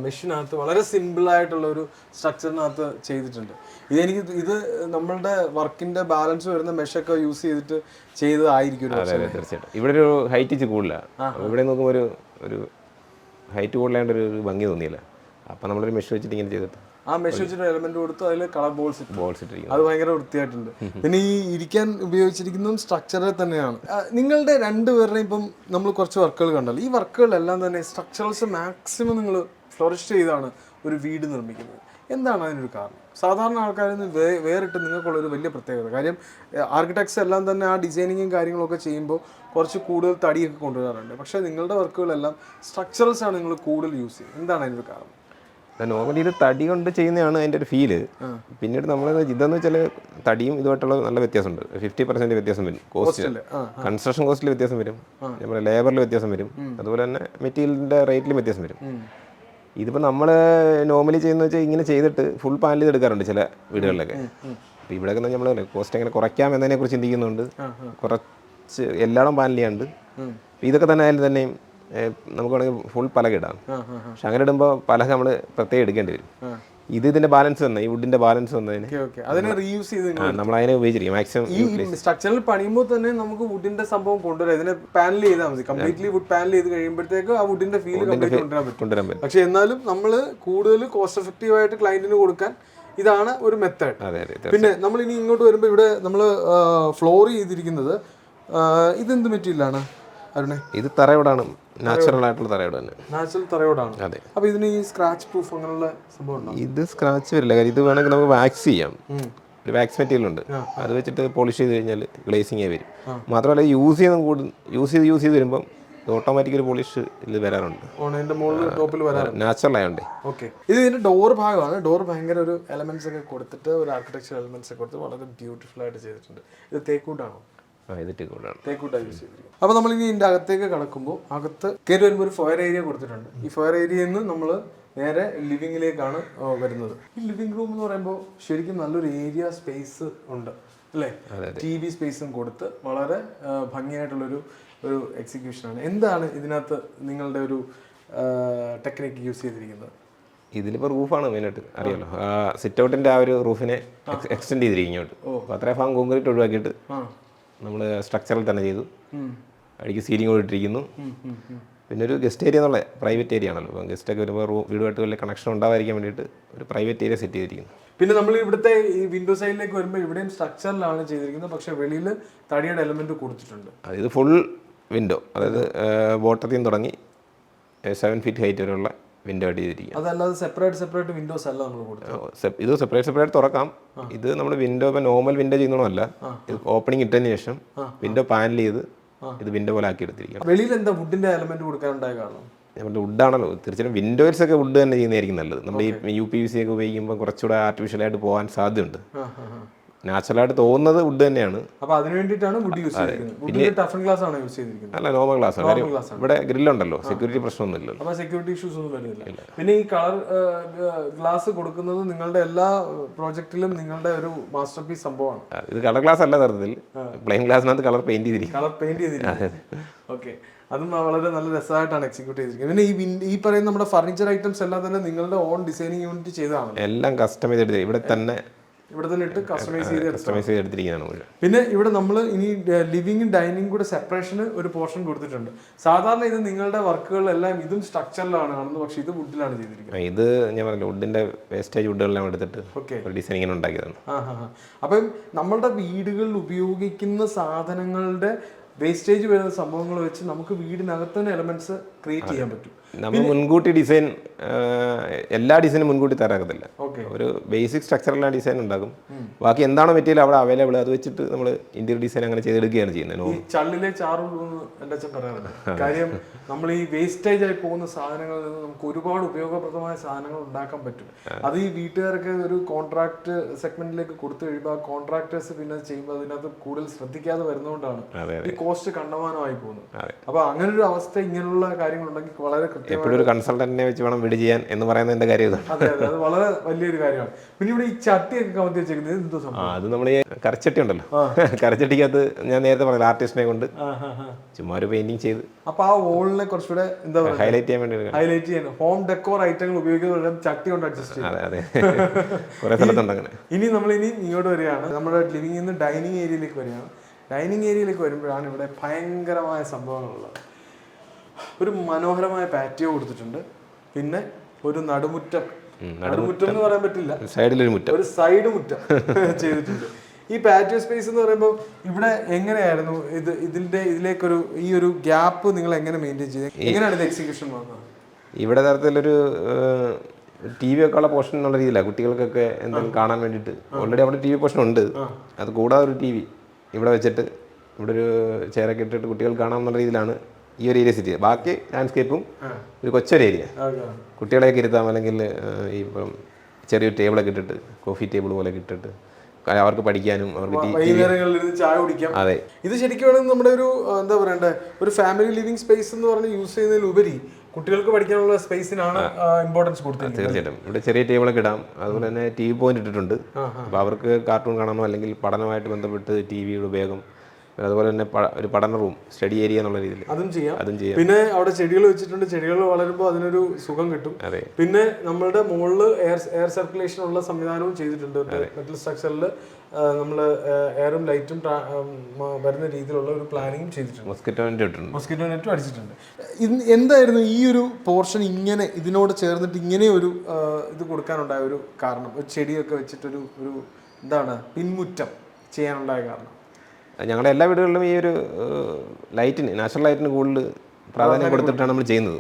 മെഷീനകത്ത് വളരെ സിമ്പിളായിട്ടുള്ള ഒരു സ്ട്രക്ചറിനകത്ത് ചെയ്തിട്ടുണ്ട്. ഇതെനിക്ക് ഇത് നമ്മളുടെ വർക്കിന്റെ ബാലൻസ് വരുന്ന മെഷൊക്കെ യൂസ് ചെയ്തിട്ട് ചെയ്തതായിരിക്കും തീർച്ചയായിട്ടും. ഇവിടെ ഒരു ഹൈറ്റ് ഇച്ചിരി കൂടുതലാണ് ഇവിടെ നോക്കുമ്പോൾ ഒരു ഒരു ഹൈറ്റ് കൂടുതലായതുകൊണ്ട് ഒരു ഒരു ഭംഗി തോന്നിയില്ല? അപ്പം നമ്മളൊരു മെഷ് വെച്ചിട്ട് ഇങ്ങനെ ചെയ്തിട്ട് ആ മെഷ് വെച്ചിട്ട് എലമെന്റ് കൊടുത്ത് അതിൽ കളർ ബോൾസ് ബോൾസ് അത് ഭയങ്കര വൃത്തിയായിട്ടുണ്ട്. പിന്നെ ഈ ഇരിക്കാൻ ഉപയോഗിച്ചിരിക്കുന്നതും സ്ട്രക്ചറിൽ തന്നെയാണ്. നിങ്ങളുടെ രണ്ടുപേരുടെയും ഇപ്പം നമ്മൾ കുറച്ച് വർക്കുകൾ കണ്ടല്ലോ ഈ വർക്കുകളെല്ലാം തന്നെ സ്ട്രക്ചറൽസ് മാക്സിമം നിങ്ങൾ ഫ്ലോറിഷ് ചെയ്താണ് ഒരു വീട് നിർമ്മിക്കുന്നത്. എന്താണ് അതിനൊരു കാരണം? സാധാരണ ആൾക്കാരിൽ നിന്ന് വേ വേറിട്ട് നിങ്ങൾക്കുള്ളൊരു വലിയ പ്രത്യേകത. കാര്യം ആർക്കിടെക്ട്സ് എല്ലാം തന്നെ ആ ഡിസൈനിങ്ങും കാര്യങ്ങളൊക്കെ ചെയ്യുമ്പോൾ കുറച്ച് കൂടുതൽ തടിയൊക്കെ കൊണ്ടുവരാറുണ്ട്. പക്ഷേ നിങ്ങളുടെ വർക്കുകളെല്ലാം സ്ട്രക്ചറൽസ് ആണ് നിങ്ങൾ കൂടുതൽ യൂസ് ചെയ്യുന്നത്. എന്താണ് അതിനൊരു കാരണം? നോർമലി ഇത് തടി കൊണ്ട് ചെയ്യുന്നതാണ് അതിന്റെ ഒരു ഫീൽ പിന്നീട് നമ്മൾ ഇതെന്ന് വെച്ചാൽ തടിയും ഇതുമായിട്ടുള്ള നല്ല വ്യത്യാസമുണ്ട്. ഫിഫ്റ്റി പെർസെന്റ് വ്യത്യാസം വരും. കോസ്റ്റ് കൺസ്ട്രക്ഷൻ കോസ്റ്റിൽ വ്യത്യാസം വരും. നമ്മുടെ ലേബറിൽ വ്യത്യാസം വരും. അതുപോലെ തന്നെ മെറ്റീരിയലിന്റെ റേറ്റിലും വ്യത്യാസം വരും. ഇതിപ്പോൾ നമ്മൾ നോർമലി ചെയ്യുന്ന വെച്ചാൽ ഇങ്ങനെ ചെയ്തിട്ട് ഫുൾ പാനൽ ചെയ്ത് എടുക്കാറുണ്ട് ചില വീടുകളിലൊക്കെ. അപ്പോൾ ഇവിടെയൊക്കെ നമ്മൾ കോസ്റ്റ് എങ്ങനെ കുറയ്ക്കാം എന്നതിനെ കുറിച്ച് ചിന്തിക്കുന്നുണ്ട് കുറച്ച് എല്ലായിടം പാനൽ ചെയ്യാണ്ട്. ഇതൊക്കെ തന്നെ ആയാലും തന്നെയും നമുക്ക് വേണമെങ്കിൽ ഫുൾ പലക ഇടാം പക്ഷെ അങ്ങനെ ഇടുമ്പോൾ പലക നമ്മൾ പ്രത്യേകം എടുക്കേണ്ടി വരും. ഇത് ഇതിന്റെ ബാലൻസ് വന്ന ഈ വുഡിന്റെ ബാലൻസ് വന്നതിന്. അതിനെ റീയൂസ് ചെയ്ത് നമ്മൾ അതിനെ ഉപയോഗിച്ചിരിക്കും. മാക്സിമം ഈ സ്ട്രക്ചറിൽ പണിയുമ്പോൾ തന്നെ നമുക്ക് വുഡിന്റെ സംഭവം കൊണ്ടുവരാം. ഇതിനെ പാനൽ ചെയ്താൽ മതി. കംപ്ലീറ്റ്ലി വുഡ് പാനൽ ചെയ്ത് കഴിയുമ്പോഴത്തേക്ക് ആ വുഡിന്റെ ഫീൽ കംപ്ലീറ്റ് കൊണ്ടുവരാൻ പറ്റും. കൊണ്ടുവരാൻ പറ്റും. പക്ഷെ എന്നാലും നമ്മൾ കൂടുതൽ കോസ്റ്റ് എഫക്റ്റീവ് ആയിട്ട് ക്ലയന്റിന് കൊടുക്കാൻ ഇതാണ് ഒരു മെത്തേഡ് പിന്നെ നമ്മൾ ഇനി ഇങ്ങോട്ട് വരുമ്പോൾ ഇവിടെ നമ്മൾ ഫ്ലോർ ചെയ്തിരിക്കുന്നത് ഇതെന്ത് മെറ്റീരിയലാണ് അരുണെ? ഇത് തറയോടാണ്. നാച്ചുറൽ ആയിട്ടുള്ള തറയോട് തന്നെ. നാച്ചുറൽ തറയോടാണ്. അതെ. അപ്പൊ ഇതിന് ഈ സ്ക്രാച്ച് പ്രൂഫ് അങ്ങനെയുള്ള സംഭവം ഇത് സ്ക്രാച്ച് വരില്ല. കാര്യം ഇത് വേണമെങ്കിൽ നമുക്ക് വാക്സ് ചെയ്യാം. ഒരു വാക്സ് മെറ്റീരിയൽ ഉണ്ട്. അത് വെച്ചിട്ട് പോളിഷ് ചെയ്ത് കഴിഞ്ഞാൽ ഗ്ലേസിങ് വരും. മാത്രമല്ല യൂസ് ചെയ്ത് കൂടുതൽ യൂസ് ചെയ്ത് യൂസ് ചെയ്ത് വരുമ്പോൾ ഓട്ടോമാറ്റിക്കലി ഒരു പോളിഷ് ഇത് വരാറുണ്ട്. നാച്ചുറൽ ആയതുകൊണ്ട് ഓക്കെ ഇത് ഇതിന്റെ ഡോർ ഭാഗമാണ് ഡോർ ഭയങ്കര ഒരു എലമെന്റ്സ് ഒക്കെ കൊടുത്തിട്ട് ഒരു ആർക്കിടെക്ചർ എലമെന്റ്സ് ഒക്കെ കൊടുത്ത് വളരെ ബ്യൂട്ടിഫുൾ ആയിട്ട് ചെയ്തിട്ടുണ്ട്. ഇത് തേക്കൂട്ടാണോ? തേക്കൂട്ടാണ് യൂസ് ചെയ്തിരിക്കുന്നത് അപ്പോൾ നമ്മൾ ഇനി ഇതിന്റെ അകത്തേക്ക് കടക്കുമ്പോൾ അകത്ത് കയറി വരുമ്പോൾ ഒരു ഫയർ ഏരിയ കൊടുത്തിട്ടുണ്ട്. ഈ ഫയർ ഏരിയയിൽ നിന്ന് നമ്മൾ നേരെ ലിവിങ്ങിലേക്കാണ് വരുന്നത്. ഈ ലിവിംഗ് റൂം എന്ന് പറയുമ്പോൾ ശരിക്കും നല്ലൊരു ഏരിയ സ്പേസ് ഉണ്ട് അല്ലേ? ടി വി സ്പേസും കൊടുത്ത് വളരെ ഭംഗിയായിട്ടുള്ളൊരു ഒരു എക്സിക്യൂഷനാണ് എന്താണ് ഇതിനകത്ത് നിങ്ങളുടെ ഒരു ടെക്നിക്ക് യൂസ് ചെയ്തിരിക്കുന്നത്? ഇതിലിപ്പോൾ റൂഫാണ് മെയിനായിട്ട് അറിയാലോ. ആ സിറ്റ് ഔട്ടിന്റെ ആ ഒരു റൂഫിനെ എക്സ്റ്റെൻഡ് ചെയ്തിരിക്കും ഇങ്ങോട്ട്. അപ്പോൾ അത്രയും ഭാഗം കോൺക്രീറ്റ് ഒഴിവാക്കിയിട്ട് നമ്മൾ സ്ട്രക്ചറിൽ തന്നെ ചെയ്തു. അടിക്ക് സീലിംഗ് ഇട്ടിരിക്കുന്നു. പിന്നെ ഒരു ഗസ്റ്റ് ഏരിയ എന്നുള്ള പ്രൈവറ്റ് ഏരിയ ആണല്ലോ. ഗസ്റ്റ് ഗസ്റ്റൊക്കെ വരുമ്പോൾ റൂം വീടുമായിട്ട് വലിയ കണക്ഷൻ ഉണ്ടാവാതിരിക്കാൻ വേണ്ടിയിട്ട് ഒരു പ്രൈവറ്റ് ഏരിയ സെറ്റ് ചെയ്തിരിക്കുന്നു. പിന്നെ നമ്മൾ ഇവിടുത്തെ ഈ വിൻഡോ സൈഡിലേക്ക് വരുമ്പോൾ ഇവിടെയും സ്ട്രക്ചറിലാണ് ചെയ്തിരിക്കുന്നത്. പക്ഷേ വെളിയിൽ തടിയുടെ എലമെന്റ് കൊടുത്തിട്ടുണ്ട്. അതായത് ഫുൾ വിൻഡോ അതായത് ബോട്ടത്തിൽ നിന്ന് തുടങ്ങി സെവൻ ഫീറ്റ് ഹൈറ്റ് വരെയുള്ള വിൻഡോ ചെയ്തിരിക്കുക അതല്ലാതെ സെപ്പറേറ്റ് സെപ്പറേറ്റ് വിൻഡോസ് അല്ല നമ്മൾ കൊടുത്തത്. ഇത് സെപ്പറേറ്റ് സെപ്പറേറ്റ് തുറക്കാം. ഇത് നമ്മൾ വിൻഡോ ഇപ്പം നോർമൽ വിൻഡോ ചെയ്യുന്നതല്ല ഇത് ഓപ്പണിംഗ് ഇട്ടതിന് ശേഷം വിൻഡോ പാനൽ ചെയ്ത് ഇത് വിൻഡോ പോലെ ആക്കി എടുത്തിരിക്കണം. വെളിയിൽ എന്താ വുഡിന്റെ എലമെന്റ് കൊടുക്കാനുണ്ടായ കാരണം? നമ്മുടെ വുഡാണല്ലോ തീർച്ചയായും വിൻഡോസ് ഒക്കെ വുഡ് തന്നെ ചെയ്യുന്നതായിരിക്കും നല്ലത്. നമ്മൾ ഈ യു പി വി സി ഒക്കെ ഉപയോഗിക്കുമ്പോൾ കുറച്ചുകൂടെ ആർട്ടിഫിഷ്യലായിട്ട് പോകാൻ സാധ്യതയുണ്ട്. നാച്ചുറലായിട്ട് തോന്നുന്നത് വുഡ് തന്നെയാണ്. അപ്പോൾ അതിന് വേണ്ടിയിട്ടാണ് വുഡ് യൂസ് ചെയ്തിരിക്കുന്നത്. ടഫൻ ഗ്ലാസ് ആണ് യൂസ് ചെയ്തിരിക്കുന്നത്. അല്ല നോർമൽ ഗ്ലാസ് ആണ്. ഇവിടെ ഗ്രില്ലുണ്ടല്ലോ സെക്യൂരിറ്റി പ്രശ്നമൊന്നുമില്ലല്ലോ അപ്പോൾ സെക്യൂരിറ്റി ഇഷ്യൂസ് ഒന്നും വരുന്നില്ല. പിന്നെ ഈ കളർ ഗ്ലാസ് കൊടുക്കുന്നത് നിങ്ങളുടെ എല്ലാ പ്രോജക്റ്റിലും നിങ്ങളുടെ ഒരു മാസ്റ്റർ പീസ് സംഭവമാണ് ഇത് കളർ ഗ്ലാസ് അല്ല തരത്തിൽ. പ്ലെയിൻ ഗ്ലാസിനകത്ത് കളർ പെയിന്റ് ചെയ്തിരിക്കും കളർ പെയിന്റ് ചെയ്തിരിക്കും ഓക്കെ അതും. വളരെ നല്ല രസമായിട്ടാണ് എക്സിക്യൂട്ട് ചെയ്തിരിക്കുന്നത്. പിന്നെ ഈ ഈ പറയുന്ന നമ്മുടെ ഫർണിച്ചർ ഐറ്റംസ് എല്ലാം തന്നെ നിങ്ങളുടെ ഓൺ ഡിസൈനിങ് യൂണിറ്റ് ചെയ്തതാണ് എല്ലാം കസ്റ്റമൈസ് ചെയ്ത് ഇവിടെ തന്നെ ഇവിടെ തന്നെ ഇട്ട് കസ്റ്റമൈസ് ചെയ്ത്. കസ്റ്റമൈസ് ചെയ്തെടുത്തിരിക്കുകയാണ് മുഴുവൻ പിന്നെ ഇവിടെ നമ്മൾ ഇനി ലിവിങ്ങും ഡൈനിങ് കൂടെ സെപ്പറേഷന് ഒരു പോർഷൻ കൊടുത്തിട്ടുണ്ട്. സാധാരണ ഇത് നിങ്ങളുടെ വർക്കുകളെല്ലാം ഇതും സ്ട്രക്ചറിലാണ് കാണുന്നത് പക്ഷെ ഇത് വുഡിലാണ് ചെയ്തിരിക്കുന്നത്. ഇത് ഞാൻ പറഞ്ഞില്ല വുഡിന്റെ വേസ്റ്റേജ് വുഡുകളെല്ലാം എടുത്തിട്ട് ഒരു ഡിസൈൻ ഇങ്ങനെ ഉണ്ടാക്കിയതാണ്. അപ്പം നമ്മളുടെ വീടുകളിൽ ഉപയോഗിക്കുന്ന സാധനങ്ങളുടെ വേസ്റ്റേജ് വരുന്ന സംഭവങ്ങൾ വെച്ച് നമുക്ക് വീടിനകത്ത് തന്നെ എലമെന്റ്സ് ക്രിയേറ്റ് ചെയ്യാൻ പറ്റും. നമ്മൾ മുൻകൂട്ടി ഡിസൈൻ എല്ലാ ഡിസൈനും മുൻകൂട്ടി തയ്യാറാക്കത്തില്ല ഒരു ബേസിക് സ്ട്രക്ചറിലാണ് ഡിസൈൻ ഉണ്ടാകും. ബാക്കി എന്താണോ മെറ്റീരിയൽ അവിടെ അവൈലബിൾ അത് വെച്ചിട്ട് നമ്മൾ ഇന്റീരിയർ ഡിസൈൻ അങ്ങനെ ചെയ്തെടുക്കുകയാണ് ചെയ്യുന്നത്. ചള്ളിലെ ചാറുള്ളൂ എന്റെ അച്ഛൻ പറയാറുണ്ട്. കാര്യം നമ്മൾ ഈ വേസ്റ്റേജ് ആയി പോകുന്ന സാധനങ്ങളിൽ നിന്ന് നമുക്ക് ഒരുപാട് ഉപയോഗപ്രദമായ സാധനങ്ങൾ ഉണ്ടാക്കാൻ പറ്റും. അത് ഈ വീട്ടുകാരൊക്കെ ഒരു കോൺട്രാക്ട് സെഗ്മെന്റിലേക്ക് കൊടുത്തു കഴിയുമ്പോൾ ആ കോൺട്രാക്ടേഴ്സ് പിന്നെ ചെയ്യുമ്പോൾ അതിനകത്ത് കൂടുതൽ ശ്രദ്ധിക്കാതെ വരുന്നതുകൊണ്ടാണ് ഈ കോസ്റ്റ് കണ്ടമാനമായി പോകുന്നത്. അപ്പൊ അങ്ങനെ ഒരു അവസ്ഥ ഇങ്ങനെയുള്ള കാര്യങ്ങളുണ്ടെങ്കിൽ വളരെ എപ്പോഴും ഒരു കൺസൾട്ടന്റിനെ വെച്ച് വേണം വീട് ചെയ്യാൻ എന്ന് പറയുന്നതിന്റെ കാര്യം അതെ അതെ. അത് വളരെ വലിയൊരു കാര്യമാണ്. പിന്നെ ഇവിടെ ഈ ചട്ടിയൊക്കെ കമത്തി വെച്ചേക്കുന്നത് എന്തോ സംഭവം? അത് നമ്മൾ ഈ കരച്ചട്ടി ഉണ്ടല്ലോ. കരച്ചട്ടിക്കകത്ത് ഞാൻ നേരത്തെ പറഞ്ഞില്ല ആർട്ടിസ്റ്റിനെ കൊണ്ട്. ചുമ്മാ ഒരു പെയിന്റിങ് ചെയ്ത്. അപ്പൊ ആ വോളിനെ കുറച്ചുകൂടെ എന്താ പറയുക? ഹൈലൈറ്റ് ചെയ്യാൻ വേണ്ടി ഹൈലൈറ്റ് ചെയ്യാൻ. ഹോം ഡെക്കോർ ഐറ്റങ്ങൾ ഉപയോഗിക്കുന്ന ചട്ടി കൊണ്ട് അഡ്ജസ്റ്റ് ചെയ്യും അതെ അതെ. കുറെ സ്ഥലത്തുണ്ട് അങ്ങനെ. ഇനി നമ്മൾ ഇനി ഇങ്ങോട്ട് വരികയാണ്. നമ്മുടെ ലിവിംഗിൽ നിന്ന് ഡൈനിങ് ഏരിയയിലേക്ക് വരികയാണ്. ഡൈനിങ് ഏരിയയിലേക്ക് വരുമ്പോഴാണ് ഇവിടെ ഭയങ്കരമായ സംഭവങ്ങളുള്ളത്. ഒരു മനോഹരമായ പാറ്റിയോ കൊടുത്തിട്ടുണ്ട്. പിന്നെ ഒരു നടുമുറ്റം. നടുമുറ്റം. എന്ന് പറയാൻ പറ്റില്ല. സൈഡിലൊരു മുറ്റം. ഒരു സൈഡ് മുറ്റം [LAUGHS] ചെയ്തിട്ടുണ്ട്. ഈ പാറ്റിയോ സ്പേസ് എന്ന് പറയുമ്പോൾ ഇവിടെ എങ്ങനെയായിരുന്നു ഇത് ഇതിന്റെ ഇതിലേക്കൊരു ഈ ഒരു ഗ്യാപ്പ് നിങ്ങൾ എങ്ങനെ മെയിന്റെയിൻ ചെയ്ത്? എങ്ങനെയാണ് ഇത് എക്സിക്യൂഷൻ വന്നത്? ഇവിടെ തരത്തിലൊരു ടി വി ഒക്കെ ഉള്ള പോർഷൻ എന്നുള്ള രീതിയിലാണ് കുട്ടികൾക്കൊക്കെ എന്തെങ്കിലും കാണാൻ വേണ്ടിയിട്ട്. ഓൾറെഡി അവിടെ ടി വി പോർഷൻ ഉണ്ട് അത് കൂടാതെ ഒരു ടി വി ഇവിടെ വെച്ചിട്ട് ഇവിടെ ഒരു ചെയറൊക്കെ ഇട്ടിട്ട് കുട്ടികൾ കാണാമെന്നുള്ള രീതിയിലാണ്. ഈ ഒരു ഏരിയ സിറ്റി ബാക്കി ലാൻഡ്സ്കേപ്പും ഒരു കൊച്ചൊരു ഏരിയ കുട്ടികളെയൊക്കെ ഇരുത്താം. അല്ലെങ്കിൽ ഈ ഇപ്പം ചെറിയൊരു ടേബിളൊക്കെ ഇട്ടിട്ട് കോഫി ടേബിൾ പോലെ ഇട്ടിട്ട് അവർക്ക് പഠിക്കാനും അവർക്ക് ചായ കുടിക്കാം. അതെ. ഇത് ശരിക്കും നമ്മുടെ ഒരു എന്താ പറയണ്ടേ ഒരു ഫാമിലി ലിവിംഗ് സ്പേസ് എന്ന് പറഞ്ഞ് യൂസ് ചെയ്യുന്നതിലുപരി കുട്ടികൾക്ക് പഠിക്കാനുള്ള സ്പേസിനാണ് ഇമ്പോർട്ടൻസ് കൊടുത്തത് തീർച്ചയായിട്ടും. ഇവിടെ ചെറിയ ടേബിളൊക്കെ ഇടാം. അതുപോലെ തന്നെ ടി വി പോയിന്റ് ഇട്ടിട്ടുണ്ട്. അപ്പോൾ അവർക്ക് കാർട്ടൂൺ കാണണോ അല്ലെങ്കിൽ പഠനമായിട്ട് ബന്ധപ്പെട്ട് ടി വിയുടെ ഉപയോഗം അതുപോലെ തന്നെ ഒരു പഠന റൂം സ്റ്റഡി ഏരിയ എന്നുള്ള രീതിയിൽ. അതും ചെയ്യാം. അതും ചെയ്യാം. പിന്നെ അവിടെ ചെടികൾ വെച്ചിട്ടുണ്ട്. ചെടികൾ വളരുമ്പോൾ അതിനൊരു സുഖം കിട്ടും. അതെ. പിന്നെ നമ്മളുടെ മുകളിൽ എയർ എയർ സർക്കുലേഷൻ ഉള്ള സംവിധാനവും ചെയ്തിട്ടുണ്ട്. മെറ്റൽ സ്ട്രക്ചറിൽ നമ്മൾ എയറും ലൈറ്റും വരുന്ന രീതിയിലുള്ള ഒരു പ്ലാനിങ്ങും ചെയ്തിട്ടുണ്ട്. മൊസ്കിറ്റോന്റെ ഇട്ടിട്ടുണ്ട്. മൊസ്കിറ്റോ നെറ്റും അടിച്ചിട്ടുണ്ട്. എന്തായിരുന്നു ഈ ഒരു പോർഷൻ ഇങ്ങനെ ഇതിനോട് ചേർന്നിട്ട് ഇങ്ങനെ ഒരു ഇത് കൊടുക്കാനുണ്ടായ ഒരു കാരണം? ഒരു ചെടിയൊക്കെ വെച്ചിട്ടൊരു ഒരു എന്താണ് പിൻമുറ്റം ചെയ്യാനുണ്ടായ കാരണം. ഞങ്ങളുടെ എല്ലാ വീടുകളിലും ഈ ഒരു ലൈറ്റിന് നാച്ചുറൽ ലൈറ്റിന് കൂടുതൽ പ്രാധാന്യം കൊടുത്തിട്ടാണ് നമ്മൾ ചെയ്യുന്നത്.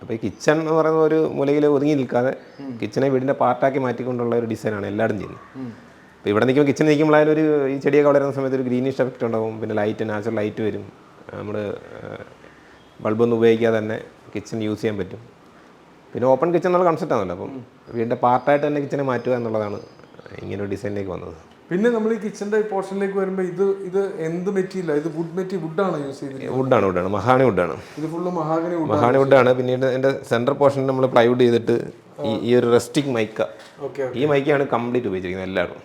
അപ്പോൾ ഈ കിച്ചൺ എന്ന് പറയുന്ന ഒരു മൂലയിൽ ഒതുങ്ങി നിൽക്കാതെ കിച്ചനെ വീടിന്റെ പാർട്ടാക്കി മാറ്റിക്കൊണ്ടുള്ള ഒരു ഡിസൈനാണ് എല്ലാവരും ചെയ്യുന്നത്. അപ്പോൾ ഇവിടെ നിൽക്കുമ്പോൾ കിച്ചൺ നിൽക്കുമ്പോഴായാലും ഒരു ഈ ചെടിയൊക്കെ വളരുന്ന സമയത്ത് ഒരു ഗ്രീനിഷ് എഫക്റ്റ് ഉണ്ടാവും. പിന്നെ ലൈറ്റ് നാച്ചുറൽ ലൈറ്റ് വരും. നമ്മൾ ബൾബൊന്നും ഉപയോഗിക്കാതെ തന്നെ കിച്ചൺ യൂസ് ചെയ്യാൻ പറ്റും. പിന്നെ ഓപ്പൺ കിച്ചൺ എന്നുള്ള കൺസെപ്റ്റ് ആണല്ലോ. അപ്പം വീടിന്റെ പാർട്ടായിട്ട് തന്നെ കിച്ചനെ മാറ്റുക എന്നുള്ളതാണ് ഇങ്ങനെ ഒരു ഡിസൈനിലേക്ക് വന്നത്. പിന്നെ നമ്മൾ ഈ കിച്ചന്റെ പോർഷനിലേക്ക് വരുമ്പോൾ ഇത് ഇത് എന്ത് മെറ്റീരിയൽ ഇത് വുഡ് മെറ്റീരിയൽ വുഡാണ് യൂസ് ചെയ്തിരിക്കുന്നത് വുഡാണ് വുഡാണ് മഹാണി വുഡാണ് ഇത് ഫുള്ള് മഹാഗണി വുഡ് മഹാണി വുഡാണ് പിന്നീട് എന്റെ സെന്റർ പോർഷൻ നമ്മൾ പ്ലൈവുഡ് ചെയ്തിട്ട് ഈ ഒരു റെസ്റ്റിക് മൈക്ക ഓക്കെ ഈ മൈക്കാണ് കംപ്ലീറ്റ് ഉപയോഗിച്ചിരിക്കുന്നത് എല്ലാവരും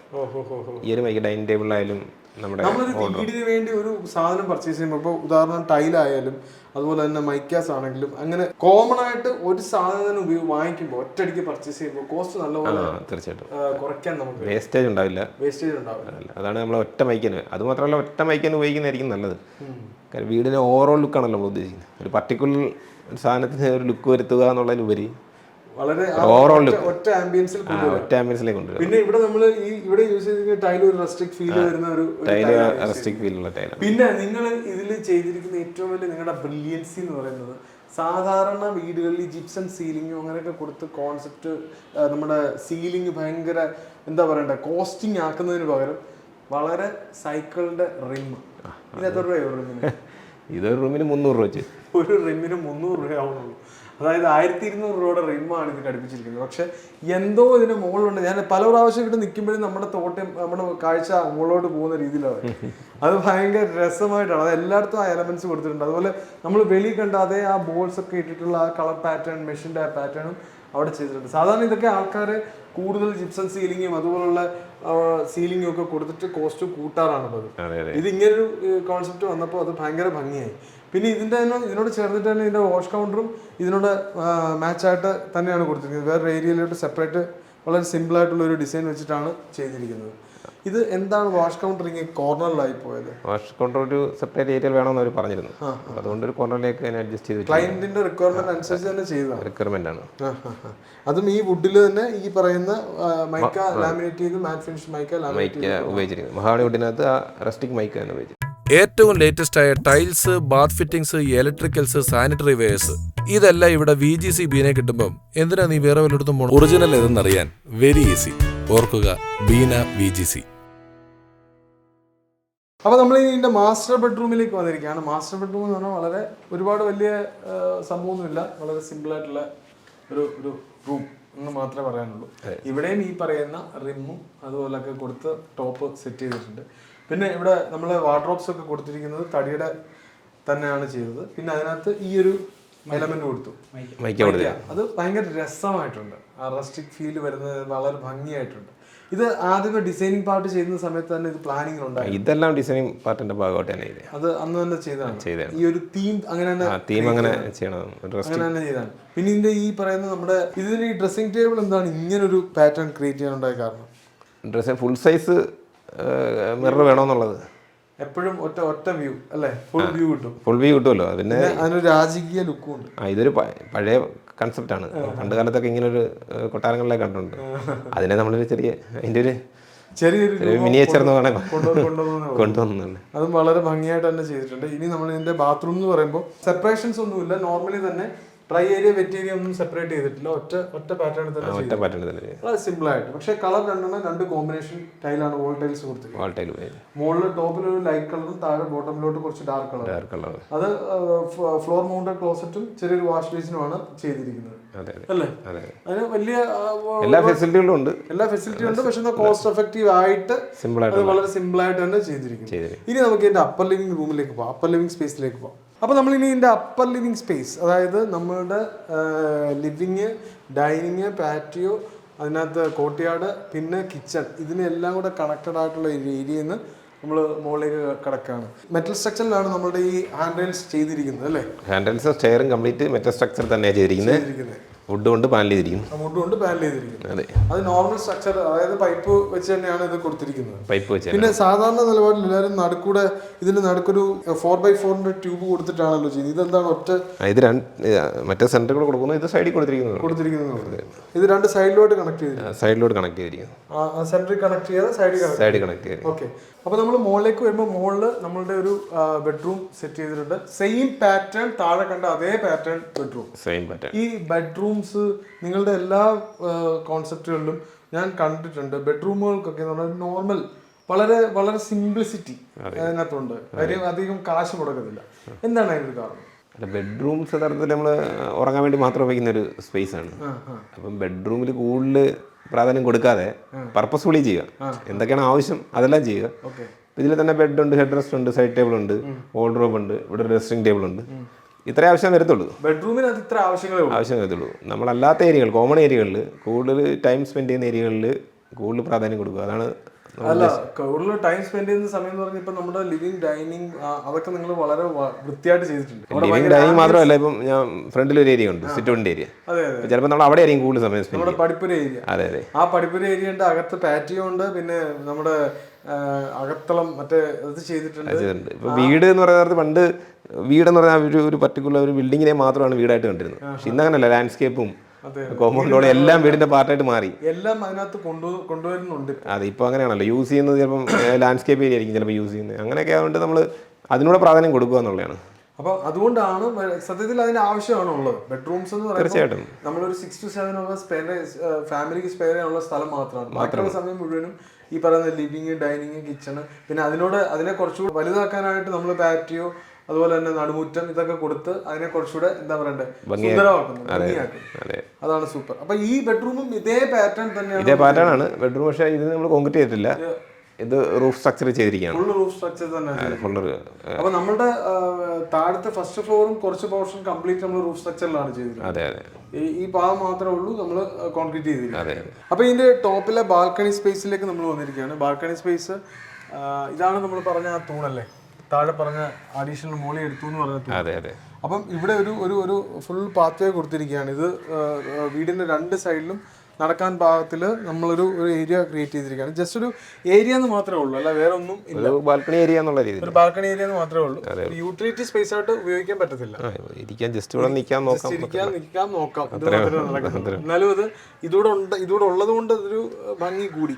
ഈ ഒരു മൈക്ക് ഡൈനിങ് ടേബിളിലായാലും നമ്മളൊരു വീടിന് വേണ്ടി ഒരു സാധനം പർച്ചേസ് ചെയ്യുമ്പോൾ ഇപ്പോൾ ഉദാഹരണം ടൈലായാലും അതുപോലെ തന്നെ മൈക്കാസ് ആണെങ്കിലും അങ്ങനെ കോമൺ ആയിട്ട് ഒരു സാധനം തന്നെ ഉപയോഗം വാങ്ങിക്കുമ്പോൾ ഒറ്റയടിക്ക് പർച്ചേസ് ചെയ്യുമ്പോൾ കോസ്റ്റ് നല്ലപോലെ തീർച്ചയായിട്ടും. കുറയ്ക്കാൻ നമുക്ക് വേസ്റ്റേജ് ഉണ്ടാവില്ല. വേസ്റ്റേജ് ഉണ്ടാവില്ല. അതാണ് നമ്മൾ ഒറ്റ മൈക്കന് അത് മാത്രമല്ല ഒറ്റ മൈക്കന് ഉപയോഗിക്കുന്നതായിരിക്കും നല്ലത്. കാരണം വീടിന് ഓവറോൾ ലുക്കാണല്ലോ നമ്മൾ ഉദ്ദേശിക്കുന്നത്. ഒരു പർട്ടിക്കുലർ സാധനത്തിന് ഒരു ലുക്ക് വരുത്തുക എന്നുള്ളതിലുപരി വളരെ ഓവറോൾ ഒറ്റ- ആംബിയൻസിൽ ഒറ്റ കൊണ്ടുവരും പിന്നെ ഇവിടെ നമ്മൾ ഈ ഇവിടെ യൂസ് ചെയ്തിരിക്കുന്ന ടൈൽ ഒരു റസ്റ്റിക് ഫീൽ വരുന്ന ഒരു ആണ്. റെസ്റ്റിക് ഫീലുള്ള ടൈലാണ്. പിന്നെ നിങ്ങൾ ഇതിൽ ചെയ്തിരിക്കുന്ന ഏറ്റവും വലിയ നിങ്ങളുടെ ബ്രില്യൻസി എന്ന് പറയുന്നത് സാധാരണ വീടുകളിൽ ജിപ്സൺ സീലിംഗും അങ്ങനെയൊക്കെ കൊടുത്ത് കോൺസെപ്റ്റ് നമ്മുടെ സീലിംഗ് ഭയങ്കര എന്താ പറയണ്ട കോസ്റ്റിംഗ് ആക്കുന്നതിന് പകരം വളരെ സൈക്കിളിന്റെ റിം ഇത് എത്ര രൂപയോ റിമ്മിന് [LAUGHS] ഇതൊരു റൂമിന് മുന്നൂറ് രൂപ വെച്ച്. ഒരു റിമ്മിന് മുന്നൂറ് രൂപയാവുന്നുള്ളൂ അതായത് ആയിരത്തി ഇരുന്നൂറ് രൂപയുടെ റിമ്മാണ് ഇത് ഘടിപ്പിച്ചിരിക്കുന്നത് പക്ഷെ എന്തോ ഇതിന് മുകളിലുണ്ട്. ഞാൻ പല പ്രാവശ്യം ഇവിടെ നിൽക്കുമ്പോഴും നമ്മുടെ തോട്ടം നമ്മുടെ കാഴ്ച മുകളിലോട്ട് പോകുന്ന രീതിയിലാണ്. അത് ഭയങ്കര രസമായിട്ടാണ്. അത് എല്ലായിടത്തും ആ എലമെന്റ്സ് കൊടുത്തിട്ടുണ്ട്. അതുപോലെ നമ്മൾ വെളി കണ്ട അതേ ആ ബോൾസ് ഒക്കെ ഇട്ടിട്ടുള്ള ആ കളർ പാറ്റേൺ മെഷീന്റെ ആ പാറ്റേണും അവിടെ ചെയ്തിട്ടുണ്ട്. സാധാരണ ഇതൊക്കെ ആൾക്കാർ കൂടുതൽ ജിപ്സൺ സീലിങ്ങും അതുപോലുള്ള സീലിങ്ങും ഒക്കെ കൊടുത്തിട്ട് കോസ്റ്റ് കൂട്ടാറാണ് പതിവ് ഇത് ഇങ്ങനൊരു കോൺസെപ്റ്റ് വന്നപ്പോൾ അത് ഭയങ്കര ഭംഗിയായി. പിന്നെ ഇതിന്റെ തന്നെ ഇതിനോട് ചേർന്നിട്ട് തന്നെ ഇതിന്റെ വാഷ് കൗണ്ടറും ഇതിനോട് മാച്ചായിട്ട് തന്നെയാണ് കൊടുത്തിരിക്കുന്നത്. വേറെ ഏരിയയിലോട്ട് സെപ്പറേറ്റ് വളരെ സിമ്പിളായിട്ടുള്ള ഒരു ഡിസൈൻ വെച്ചിട്ടാണ് ചെയ്തിരിക്കുന്നത്. ഇത് എന്താണ് വാഷ് കൗണ്ടർ ഇങ്ങനെ കോർണറിലായി പോയത്? വാഷ് കൗണ്ടർ ഒരു സെപ്പറേറ്റ് ഏരിയയിൽ വേണമെന്ന് അവർ പറഞ്ഞിരുന്നു. അതുകൊണ്ട് ഒരു കോർണറിലേക്ക് തന്നെ അഡ്ജസ്റ്റ് ചെയ്തു ക്ലയന്റിന്റെ റിക്വയർമെന്റ് അനുസരിച്ച് തന്നെ ചെയ്തതാണ് റിക്വയർമെന്റ് ആണ്. അതും ഈ വുഡിൽ തന്നെ ഈ പറയുന്ന മൈക്ക ലാമിനേറ്റ് ചെയ്ത് മാറ്റ് ഫിനിഷ് മൈക്ക ലാമിനേറ്റ് ഉപയോഗിച്ചിരിക്കുന്നത്. മഹാണി വുഡിനകത്ത് ആ റെസ്റ്റിക് മൈക്ക തന്നെ ഉപയോഗിച്ചിരിക്കുന്നത്. ഏറ്റവും ലേറ്റസ്റ്റ് ആയ tiles bath fittings electricals sanitary wares ഇതെല്ലാം ഇവിടെ വി ജി സി ബീനെ കിട്ടുമ്പം എന്തിനാ നീ വേറെ വല്ലയിടത്തും പോകണം ഒറിജിനൽ ഏതെന്നറിയാൻ വെരി ഈസി ഓർക്കുക ബീന വി ജി സി അപ്പോൾ നമ്മൾ ഇതിന്റെ മാസ്റ്റർ ബെഡ്റൂമിലേക്ക് വന്നിരിക്കുകയാണ്. മാസ്റ്റർ ബെഡ്റൂം എന്ന് പറഞ്ഞാൽ വളരെ ഒരുപാട് വലിയ സംഭവമൊന്നുമില്ല. വളരെ സിമ്പിൾ ആയിട്ടുള്ള ഒരു ഒരു റൂം എന്ന് മാത്രമേ പറയാനുള്ളൂ. ഇവിടെയും ഈ പറയുന്ന റിമ്മും അതുപോലൊക്കെ കൊടുത്ത് ടോപ്പ് സെറ്റ് ചെയ്തിട്ടുണ്ട്. പിന്നെ ഇവിടെ നമ്മൾ വാർഡ്രോബ്സ് ഒക്കെ കൊടുത്തിരിക്കുന്നത് തടിയുടെ തന്നെയാണ് ചെയ്തത്. പിന്നെ അതിനകത്ത് ഈ ഒരു എലമെന്റ് കൊടുത്തു. അത് ഭയങ്കര രസമായിട്ടുണ്ട്. ആ റസ്റ്റിക് ഫീൽ വരുന്നത് വളരെ ഭംഗിയായിട്ടുണ്ട്. ഇത് ആദ്യമേ ഡിസൈനിങ് പാർട്ട് ചെയ്യുന്ന സമയത്ത് തന്നെ ഇത് പ്ലാനിങ് ഉണ്ടായി ഇതെല്ലാം ഡിസൈനിങ് പാർട്ടിന്റെ ഭാഗമായിട്ട് തന്നെ അത് അന്ന് തന്നെ ചെയ്തതാണ്. ഈ ഒരു തീം അങ്ങനെ തന്നെ ആ തീം അങ്ങനെ ചെയ്യണം. അങ്ങനെ തന്നെ ചെയ്താണ് പിന്നെ ഇതിന്റെ ഈ പറയുന്ന നമ്മുടെ ഇതിന് ഈ ഡ്രസ്സിംഗ് ടേബിൾ എന്താണ് ഇങ്ങനെ ഒരു പാറ്റേൺ ക്രിയേറ്റ് ചെയ്യാനുണ്ടായ കാരണം? ഡ്രസ്സിംഗ് ഫുൾ സൈസ് മിറർ വേണമെന്നുള്ളത് എപ്പോഴും ഒറ്റ ഒറ്റ വ്യൂ അല്ലേ? ഫുൾ വ്യൂ കിട്ടും. ഫുൾ വ്യൂ കിട്ടുമല്ലോ. പിന്നെ അതിനൊരു രാജകീയ ലുക്കും ഉണ്ട്. ആ ഇതൊരു പഴയ കൺസെപ്റ്റ് ആണ്. പണ്ട് കാലത്തൊക്കെ ഇങ്ങനെ ഒരു കൊട്ടാരങ്ങളിലൊക്കെ കണ്ടിട്ടുണ്ട്. അതിനെ നമ്മളൊരു ചെറിയ അതിന്റെ ഒരു ചെറിയൊരു മിനിയേച്ചർ എന്ന് പറയുന്നത് കൊണ്ടുവന്നുണ്ട് അതും വളരെ ഭംഗിയായിട്ട് തന്നെ ചെയ്തിട്ടുണ്ട്. ഇനി നമ്മൾ ഇതിന്റെ ബാത്റൂം എന്ന് പറയുമ്പോൾ സെപ്പറേഷൻസ് ഒന്നുമില്ല. നോർമലി തന്നെ ഡ്രൈ ഏരിയ വെറ്റ് ഏരിയ ഒന്നും സെപ്പറേറ്റ് ചെയ്തിട്ടില്ല. ഒറ്റ ഒറ്റ പാറ്റേണിൽ തന്നെ ഒറ്റ പാറ്റേണിൽ തന്നെ വളരെ സിമ്പിൾ ആയിട്ട്. പക്ഷേ കളർ രണ്ടെണ്ണം രണ്ട് കോമ്പിനേഷൻ ടൈലാണ് വോൾ ടൈൽസ് കൊടുത്തിരിക്കുന്നത്. വാൾ ടൈൽ മുകളിൽ ടോപ്പിൽ ഒരു ലൈറ്റ് കളറും താഴെ ബോട്ടമിലോട്ട് കുറച്ച് ഡാർക്ക് കളർ ഡാർക്ക് കളർ അത് ഫ്ലോർ മൗണ്ടഡ് ക്ലോസറ്റും ചെറിയൊരു വാഷ് ബേസിനുമാണ് ചെയ്തിരിക്കുന്നത്. അല്ലേ? അതെ അതിന് വലിയ എല്ലാ ഫെസിലിറ്റികളും ഉണ്ട്. എല്ലാ ഫെസിലിറ്റിയും ഉണ്ട് പക്ഷെ കോസ്റ്റ് എഫക്റ്റീവ് ആയിട്ട് സിമ്പിൾ ആയിട്ട് വളരെ സിമ്പിൾ ആയിട്ട് തന്നെ ചെയ്തിരിക്കുന്നു. ചെയ്തിരിക്കുന്നു. ഇനി നമുക്ക് ഇതിന്റെ അപ്പർ ലിവിംഗ് റൂമിലേക്ക് പോകാം അപ്പർ ലിവിംഗ് സ്പേസിലേക്ക് പോകാം അപ്പോൾ നമ്മൾ ഇനി ഇതിന്റെ അപ്പർ ലിവിങ് സ്പേസ് അതായത് നമ്മളുടെ ലിവിങ് ഡൈനിങ് പാറ്റിയോ അതിനകത്ത് കോട്ടിയാട് പിന്നെ കിച്ചൺ ഇതിനെല്ലാം കൂടെ കണക്റ്റഡ് ആയിട്ടുള്ള ഒരു ഏരിയയിൽ നിന്ന് നമ്മൾ മുകളിലേക്ക് കിടക്കുകയാണ് മെറ്റൽ സ്ട്രക്ചറിലാണ് നമ്മുടെ ഈ ഹാൻഡ് റെയിൽസ് ചെയ്തിരിക്കുന്നത് അല്ലേ? ഹാൻഡിൽസ് സ്റ്റെയറും കംപ്ലീറ്റ് മെറ്റൽ സ്ട്രക്ചർ തന്നെയാണ് ചെയ്തിരിക്കുന്നത്. വുഡ് കൊണ്ട് പാനൽ ചെയ്തിരിക്കുന്നു വുഡ് കൊണ്ട് പാനൽ ചെയ്തിരിക്കുന്നു. അതെ. അത് നോർമൽ സ്ട്രക്ചർ അതായത് പൈപ്പ് വെച്ച് തന്നെയാണ് ഇത് കൊടുത്തിരിക്കുന്നത്. പൈപ്പ് വെച്ച് പിന്നെ സാധാരണ നിലപാടിൽ എല്ലാവരും നടുക്കൂടെ ഇതിന് നടുക്കൊരു ഫോർ ബൈ ഫോറിന്റെ ട്യൂബ് കൊടുത്തിട്ടാണല്ലോ ചെയ്യുന്നത്. ഇതെന്താണ് ഒറ്റ ഇത് രണ്ട് മറ്റേ സെന്ററുകൾ കൂടെ കൊടുക്കുന്നു ഇത് സൈഡിൽ കൊടുത്തിരിക്കുന്നത് കൊടുത്തിരിക്കുന്നത് ഇത് രണ്ട് സൈഡിലോട്ട് കണക്ട് ചെയ്തിരിക്കുന്നു. സൈഡിലോട്ട് കണക്ട് ചെയ്തിരിക്കുന്നു. സെന്ററിൽ കണക്ട് ചെയ്യാതെ സൈഡിൽ സൈഡിൽ കണക്ട് ചെയ്തിരിക്കുന്നു ഓക്കെ അപ്പോൾ നമ്മൾ മുകളിലേക്ക് വരുമ്പോൾ മുകളിൽ നമ്മളുടെ ഒരു ബെഡ്റൂം സെറ്റ് ചെയ്തിട്ടുണ്ട്. സെയിം പാറ്റേൺ താഴെ കണ്ട അതേ പാറ്റേൺ ബെഡ്റൂം സെയിം പാറ്റേൺ ഈ ബെഡ്റൂംസ് നിങ്ങളുടെ എല്ലാ കോൺസെപ്റ്റുകളിലും ഞാൻ കണ്ടിട്ടുണ്ട്. ബെഡ്റൂമുകൾക്കൊക്കെ എന്ന് പറഞ്ഞാൽ നോർമൽ വളരെ വളരെ സിംപ്ലിസിറ്റി അതിനകത്തുണ്ട്. കാര്യം അധികം കാശ് മുടക്കത്തില്ല. എന്താണ് അതിനൊരു കാരണം? അല്ല ബെഡ്റൂംസ് യഥാർത്ഥത്തിൽ നമ്മൾ ഉറങ്ങാൻ വേണ്ടി മാത്രം ഉപയോഗിക്കുന്ന ഒരു സ്പേസ് ആണ്. അപ്പം ബെഡ്റൂമിൽ കൂടുതൽ പ്രാധാന്യം കൊടുക്കാതെ പർപ്പസ്ഫുള്ളി ചെയ്യുക. എന്തൊക്കെയാണ് ആവശ്യം അതെല്ലാം ചെയ്യുക. ഇതിൽ തന്നെ ബെഡ് ഉണ്ട് ഹെഡ് റെസ്റ്റ് ഉണ്ട് സൈഡ് ടേബിൾ ഉണ്ട് വാർഡ്രോബ് ഉണ്ട് ഇവിടെ ഡ്രസ്സിംഗ് ടേബിൾ ഉണ്ട്. ഇത്ര ആവശ്യം വരത്തുള്ളൂ. ബെഡ്റൂമിനകത്ത് ഇത്ര ആവശ്യങ്ങളേ ആവശ്യം വരത്തുള്ളൂ. നമ്മളല്ലാത്ത ഏരിയകൾ കോമൺ ഏരിയകളിൽ കൂടുതൽ ടൈം സ്പെൻഡ് ചെയ്യുന്ന ഏരിയകളിൽ കൂടുതൽ പ്രാധാന്യം കൊടുക്കുക. അതാണ് അല്ല കൂടുതൽ ടൈം സ്പെൻഡ് ചെയ്യുന്ന സമയം എന്ന് പറഞ്ഞാൽ ഇപ്പൊ നമ്മുടെ ലിവിങ് ഡൈനിങ് അതൊക്കെ നിങ്ങൾ വളരെ വൃത്തിയായിട്ട് ചെയ്തിട്ടുണ്ട്. ലിവിങ് ഡൈനിങ് മാത്രമല്ല ഇപ്പം ഞാൻ ഫ്രണ്ടിൽ ഒരു ഏരിയ ഉണ്ട് സിറ്റൗണ്ടിന്റെ ഏരിയ ചിലപ്പോൾ നമ്മൾ അവിടെ ആയിരിക്കും കൂടുതൽ സമയം നമ്മുടെ പഠിപ്പുര ഏരിയ അതെ അതെ. ആ പഠിപ്പുര ഏരിയ ഉണ്ട് അകത്ത് പാറ്റിയോ ഉണ്ട് പിന്നെ നമ്മുടെ അകത്തളം മറ്റേ ഇത് ചെയ്തിട്ടുണ്ട്. ഇപ്പൊ വീട് എന്ന് പറയുന്നത് പണ്ട് വീടെന്ന് പറഞ്ഞാൽ ഒരു ഒരു പർട്ടിക്കുലർ ഒരു ബിൽഡിങ്ങിനെ മാത്രമാണ് വീടായിട്ട് കണ്ടിരുന്നത്. പക്ഷെ ഇന്നങ്ങനല്ല ലാൻഡ്സ്കേപ്പും കോമ്പൗണ്ട് ലോൺ എല്ലാം വീടിന്റെ പാർട്ടായിട്ട് മാറി. എല്ലാം അതിനകത്ത് കൊണ്ടു കൊണ്ടുവരുന്നുണ്ട്. ഇപ്പൊ. അതെ ഇപ്പോൾ അങ്ങനെയാണല്ലോ. യൂസ് ചെയ്യുന്നത് ചിലപ്പം ലാൻഡ്സ്കേപ്പ് ഏരിയ ആയിരിക്കും ചിലപ്പോൾ യൂസ് ചെയ്യുന്നത്. അങ്ങനെയൊക്കെ ആയതുകൊണ്ട് നമ്മൾ അതിനോട് പ്രാധാന്യം കൊടുക്കുക എന്നുള്ളതാണ്. അപ്പൊ അതുകൊണ്ടാണ് സത്യത്തിൽ അതിന് ആവശ്യമാണ് ഉള്ളത്. ബെഡ്റൂംസ് എന്ന് പറയുന്നത് തീർച്ചയായിട്ടും. നമ്മളൊരു സിക്സ് ടു സെവൻ ഉള്ള സ്പെയർ ഫാമിലിക്ക് സ്പെയർ ചെയ്യാനുള്ള സ്ഥലം മാത്രമാണ്. ബാക്കിയുള്ള സമയം മുഴുവനും ഈ പറയുന്ന ലിവിങ് ഡൈനിങ് കിച്ചണ് പിന്നെ അതിനോട് അതിനെ കുറച്ചുകൂടി വലുതാക്കാനായിട്ട് നമ്മൾ പാറ്റിയോ അതുപോലെ തന്നെ നടുമുറ്റം ഇതൊക്കെ കൊടുത്ത് അതിനെ കുറച്ചുകൂടെ എന്താ പറയണ്ടേ? സുന്ദരമാക്കുന്നത് അതെ അതാണ് സൂപ്പർ അപ്പൊ ഈ ബെഡ്റൂമും ഇതേ പാറ്റേൺ തന്നെയാണ് ഇതേ പാറ്റേൺ ആണ്. ബെഡ്റൂം പക്ഷേ ഇത് നമ്മൾ കോൺക്രീറ്റ് ചെയ്തിട്ടില്ല. ഇത് റൂഫ് സ്ട്രക്ചർ ചെയ്തിരിക്കുകയാണ്. ഫുൾ റൂഫ് സ്ട്രക്ചർ തന്നെ. അപ്പൊ നമ്മുടെ താഴത്തെ ഫസ്റ്റ് ഫ്ലോറും കുറച്ച് പോർഷൻ കംപ്ലീറ്റ് നമ്മൾ റൂഫ് സ്ട്രക്ചറിലാണ് ചെയ്തിരിക്കുന്നത്. അതെ അതെ. ഈ- പാവം ഭാഗം മാത്രമേ ഉള്ളൂ നമ്മൾ കോൺക്രീറ്റ് ചെയ്തിരിക്കുന്നത്. അതെ അപ്പൊ ഇതിന്റെ ടോപ്പിലെ ബാൽക്കണി സ്പേസിലേക്ക് നമ്മൾ വന്നിരിക്കുകയാണ്. ബാൽക്കണി സ്പേസ് ഇതാണ് നമ്മൾ പറഞ്ഞ ആ തൂണല്ലേ? താഴെ പറഞ്ഞ അഡീഷണൽ മോളി എടുത്തു എന്ന് പറഞ്ഞു അതെ അതെ. അപ്പം ഇവിടെ ഒരു ഒരു ഒരു ഫുൾ പാത്വേ കൊടുത്തിരിക്കുകയാണ്. ഇത് വീടിന്റെ രണ്ട് സൈഡിലും നടക്കാൻ ഭാഗത്തിൽ നമ്മളൊരു ഒരു ഏരിയ ക്രിയേറ്റ് ചെയ്തിരിക്കുകയാണ്. ജസ്റ്റ് ഒരു ഏരിയ എന്ന് മാത്രമേ ഉള്ളൂ അല്ല വേറെ ഒന്നും ഇല്ല. ബാൽക്കണി ഏരിയ എന്നുള്ള രീതിയിൽ. ഒരു ബാൽക്കണി ഏരിയ എന്ന് മാത്രമേ ഉള്ളൂ. യൂട്ടിലിറ്റി സ്പേസ് ആയിട്ട് ഉപയോഗിക്കാൻ പറ്റത്തില്ല. ഇരിക്കാൻ ജസ്റ്റ് ഇവിടെ നിൽക്കാൻ നോക്കാം ഇരിക്കാൻ നിൽക്കാൻ നോക്കാം. ഇത് എന്നാലും അത് ഇതൂടെ ഉണ്ട് ഇതൂടെ ഉള്ളത് കൊണ്ട് അതൊരു ഭംഗി കൂടി.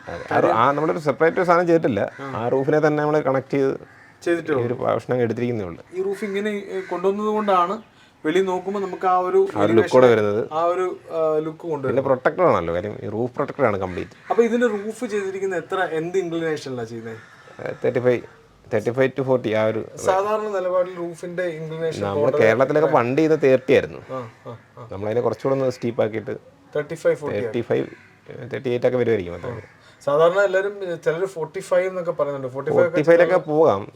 ആ നമ്മളൊരു സെപ്പറേറ്റ് സാധനം ചെയ്തിട്ടില്ല. ആ. റൂഫിനെ തന്നെ നമ്മൾ കണക്ട് ചെയ്ത് ചെയ്തിട്ട് ഈ ഒരു പ്രശ്നം എടുത്തിരിക്കുന്നേ ഉള്ളൂ. ഈ റൂഫ് ഇങ്ങനെ കൊണ്ടുവന്നത് കൊണ്ടാണ് വെളി നോക്കുമ്പോൾ നമുക്ക് ആ ഒരു ലുക്കോടെ വരുന്നത്. ആ ഒരു ലുക്ക് കൊണ്ട് പിന്നെ പ്രൊട്ടക്ടർ ആണല്ലോ കാര്യം റൂഫ് പ്രൊട്ടക്ടർ ആണ് കംപ്ലീറ്റ് അപ്പൊ ഇതിന്റെ റൂഫ് ചെയ്തിരിക്കുന്ന എത്ര എന്ത് ഇൻക്ലിനേഷനിലാണ് ചെയ്യുന്നത് thirty five thirty five to forty ആ ഒരു സാധാരണ നിലപാടിൽ റൂഫിന്റെ ഇൻക്ലിനേഷൻ നമ്മൾ കേരളത്തിലൊക്കെ പണ്ട് ചെയ്ത് തേർട്ടി ആയിരുന്നു. നമ്മളതിനെ കുറച്ചുകൂടെ ഒന്ന് സ്റ്റീപ്പ് ആക്കിയിട്ട് thirty five thirty five thirty eight ഒക്കെ വരുമായിരിക്കും അത്രയും സാധാരണ എല്ലാവരും ചിലർ ഫോർട്ടി ഫൈവ് എന്നൊക്കെ പറയുന്നുണ്ട്. ഫോർട്ടി ഫൈവ് ഫോർട്ടി ഫൈവിലൊക്കെ പോകാം.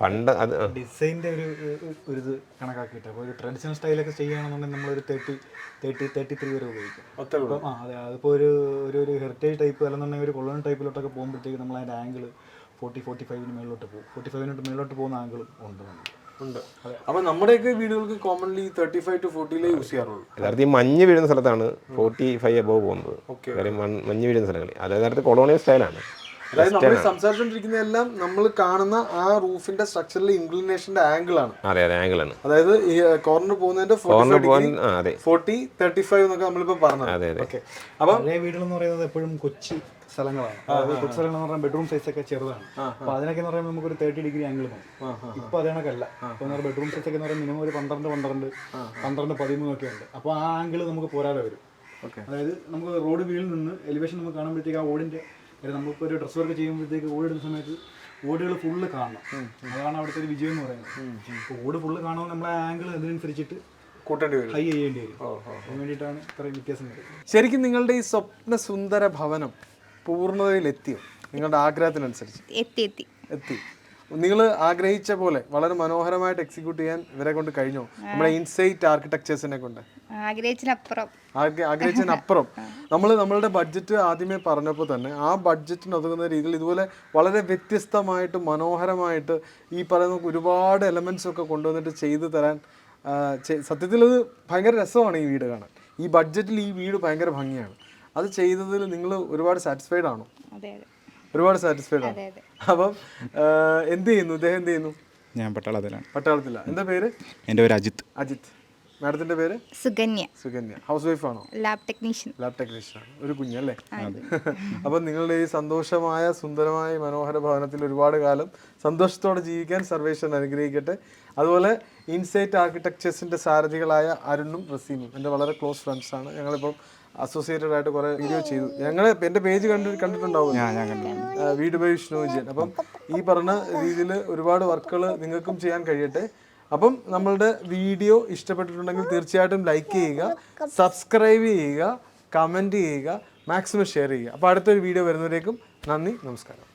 പണ്ട് അത് ഡിസൈന്റെ ഒരു ഒരു- ഇത് കണക്കാക്കിയിട്ട്. അപ്പോൾ ഒരു ട്രഡീഷണൽ സ്റ്റൈലൊക്കെ ചെയ്യുകയാണെന്നുണ്ടെങ്കിൽ നമ്മളൊരു തേർട്ടി തേർട്ടി തേർട്ടി ത്രീ വരെ ഉപയോഗിക്കും. അത്രേ ഉള്ളൂ. അപ്പം ആ അതെ അതിപ്പോൾ ഒരു ഒരു ഒരു ഹെറിറ്റേജ് ടൈപ്പ് അല്ലെന്നുണ്ടെങ്കിൽ ഒരു കൊളോൺ ടൈപ്പിലോട്ടൊക്കെ പോകുമ്പോഴത്തേക്ക് നമ്മൾ അതിന്റെ ആംഗിൾ ഫോർട്ടി ഫോർട്ടി ഫൈവിന് മേളിലോട്ട് പോകും. ഫോർട്ടി ഫൈവിനോട്ട് മേളിലോട്ട് പോകുന്ന ആംഗിളും ഉണ്ട് നമുക്ക്. ഉണ്ട്. അപ്പൊ നമ്മുടെയൊക്കെ വീടുകൾക്ക് കോമൺലി തേർട്ടി ഫൈവ് ടു ഫോർട്ടിയിലേ യൂസ് ചെയ്യാറുള്ളൂ. യഥാർത്ഥത്തിൽ ഈ മഞ്ഞ് വീഴുന്ന സ്ഥലത്താണ് ഫോർട്ടി ഫൈവ് അബവ് പോകുന്നത്. കാര്യം മഞ്ഞ് വീഴുന്ന സ്ഥലങ്ങളിൽ. അത് യഥാർത്ഥത്തിൽ കൊളോണിയൽ സ്റ്റൈലാണ് അതായത് നമ്മൾ സംസാരിച്ചുകൊണ്ടിരിക്കുന്നതെല്ലാം നമ്മൾ കാണുന്ന ആ റൂഫിന്റെ സ്ട്രക്ചറിലെ ഇൻക്ലിനേഷന്റെ ആംഗിൾ ആണ്. അതെ അതെ ആംഗിളാണ് അതായത് ഈ കോർണർ പോകുന്നതിന്റെ ഫോർട്ടി തേർട്ടി ഫൈവ് എന്നൊക്കെ നമ്മളിപ്പോ പറഞ്ഞത്. അതെ അതെ. ഓക്കെ അപ്പം വീടുകളെന്ന് പറയുന്നത് എപ്പോഴും കൊച്ചി സ്ഥലങ്ങളാണ്. അതായത് കൊച്ചു സ്ഥലങ്ങൾ എന്ന് പറഞ്ഞാൽ ബെഡ്റൂം സൈസ് ഒക്കെ ചെറുതാണ്. അപ്പോൾ അതിനൊക്കെ എന്ന് പറയുമ്പോൾ നമുക്കൊരു തേർട്ടി ഡിഗ്രി ആംഗിൾ പോകും ഇപ്പൊ അത് കണക്കല്ല. ഇപ്പോൾ ബെഡ്റൂം സൈസ് ഒക്കെ എന്ന് പറയുമ്പോൾ മിനിമം ഒരു പന്ത്രണ്ട് പന്ത്രണ്ട് പന്ത്രണ്ട് പതിമൂന്നൊക്കെ ഉണ്ട്. അപ്പോൾ ആ ആംഗിൾ നമുക്ക് പോരാതെ വരും. അതായത് നമുക്ക് റോഡ് വീളിൽ നിന്ന് എലിവേഷൻ നമുക്ക് കാണുമ്പോഴത്തേക്ക് ആ ഓടിന്റെ നമ്മളിപ്പോൾ ഒരു ഡ്രസ് വർക്ക് ചെയ്യുമ്പോഴത്തേക്ക് ഓടിടുന്ന സമയത്ത് ഓടുകൾ ഫുള്ള് കാണണം. അതാണ് അവിടുത്തെ ഒരു വിജയം എന്ന് പറയുന്നത്. അപ്പോൾ ഓട് ഫുള്ള് കാണുമ്പോൾ നമ്മളെ ആംഗിൾ അതിനനുസരിച്ചിട്ട് കൂട്ടേണ്ടി വരും. ഹൈ ചെയ്യേണ്ടി വരും. അതിന് വേണ്ടിയിട്ടാണ് ഇത്രയും വ്യത്യാസം വരുന്നത്. ശരിക്കും നിങ്ങളുടെ ഈ സ്വപ്ന സുന്ദര ഭവനം പൂർണതയിലെത്തിയോ നിങ്ങളുടെ ആഗ്രഹത്തിനനുസരിച്ച്. എത്തി എത്തി. എത്തി. നിങ്ങൾ ആഗ്രഹിച്ച പോലെ വളരെ മനോഹരമായിട്ട് എക്സിക്യൂട്ട് ചെയ്യാൻ ഇവരെ കൊണ്ട് കഴിഞ്ഞോ? നമ്മുടെ ഇൻസൈറ്റ് ആർക്കിടെക്ചേഴ്സിനെ കൊണ്ട്. ആഗ്രഹിച്ചതിനപ്പുറം. ആഗ്ര- ആഗ്രഹിച്ചതിനപ്പുറം. നമ്മൾ നമ്മളുടെ ബഡ്ജറ്റ് ആദ്യമേ പറഞ്ഞപ്പോൾ തന്നെ ആ ബഡ്ജറ്റിന് ഒതുങ്ങുന്ന രീതിയിൽ ഇതുപോലെ വളരെ വ്യത്യസ്തമായിട്ട് മനോഹരമായിട്ട് ഈ പറയുന്ന ഒരുപാട് എലമെന്റ്സ് ഒക്കെ കൊണ്ടുവന്നിട്ട് ചെയ്തു തരാൻ സത്യത്തിൽ അത് ഭയങ്കര രസമാണ് ഈ വീട് കാണാൻ. ഈ ബഡ്ജറ്റിൽ ഈ വീട് ഭയങ്കര ഭംഗിയാണ്. അത് ചെയ്തതിൽ നിങ്ങൾ ഒരുപാട് സാറ്റിസ്ഫൈഡ് ആണോ? അതെ അതെ. ഒരുപാട് സാറ്റിസ്ഫൈഡ് ആണ്. അപ്പം എന്ത് ചെയ്യുന്നു? ഇദ്ദേഹം എന്ത് ചെയ്യുന്നു? ഞാൻ പട്ടാളത്തിലാണ്. പട്ടാളത്തിലാണ് എന്താ പേര്? എന്റെ പേര് അജിത് അജിത് മാഡത്തിന്റെ പേര്? സുഗന്യ. സുഗന്യ. ഹൗസ് വൈഫ് ആണോ ലാബ് ടെക്നീഷ്യൻ ലാബ് ടെക്നീഷ്യൻ ഒരു കുഞ്ഞല്ലേ [LAUGHS] അപ്പൊ നിങ്ങളുടെ ഈ സന്തോഷമായ സുന്ദരമായ മനോഹര ഭവനത്തിൽ ഒരുപാട് കാലം സന്തോഷത്തോടെ ജീവിക്കാൻ സർവേശ്വരൻ അനുഗ്രഹിക്കട്ടെ. അതുപോലെ ഇൻസൈറ്റ് ആർക്കിടെക്ചേഴ്സിന്റെ സാരഥികളായ അരുണും റസീമും എന്റെ വളരെ ക്ലോസ് ഫ്രണ്ട്സ് ആണ്. ഞങ്ങളിപ്പം അസോസിയേറ്റഡ് ആയിട്ട് കുറെ വീഡിയോ ചെയ്തു. ഞങ്ങൾ എന്റെ പേജ് കണ്ടി കണ്ടിട്ടുണ്ടാവും. വീട് ബൈ വിഷ്ണു വിജയൻ. അപ്പം ഈ പറഞ്ഞ രീതിയിൽ ഒരുപാട് വർക്കുകൾ നിങ്ങൾക്കും ചെയ്യാൻ കഴിയട്ടെ. അപ്പം നമ്മളുടെ വീഡിയോ ഇഷ്ടപ്പെട്ടിട്ടുണ്ടെങ്കിൽ തീർച്ചയായിട്ടും ലൈക്ക് ചെയ്യുക സബ്സ്ക്രൈബ് ചെയ്യുക കമന്റ് ചെയ്യുക മാക്സിമം ഷെയർ ചെയ്യുക. അപ്പോൾ അടുത്തൊരു വീഡിയോ വരുന്നവരേക്കും നന്ദി നമസ്കാരം.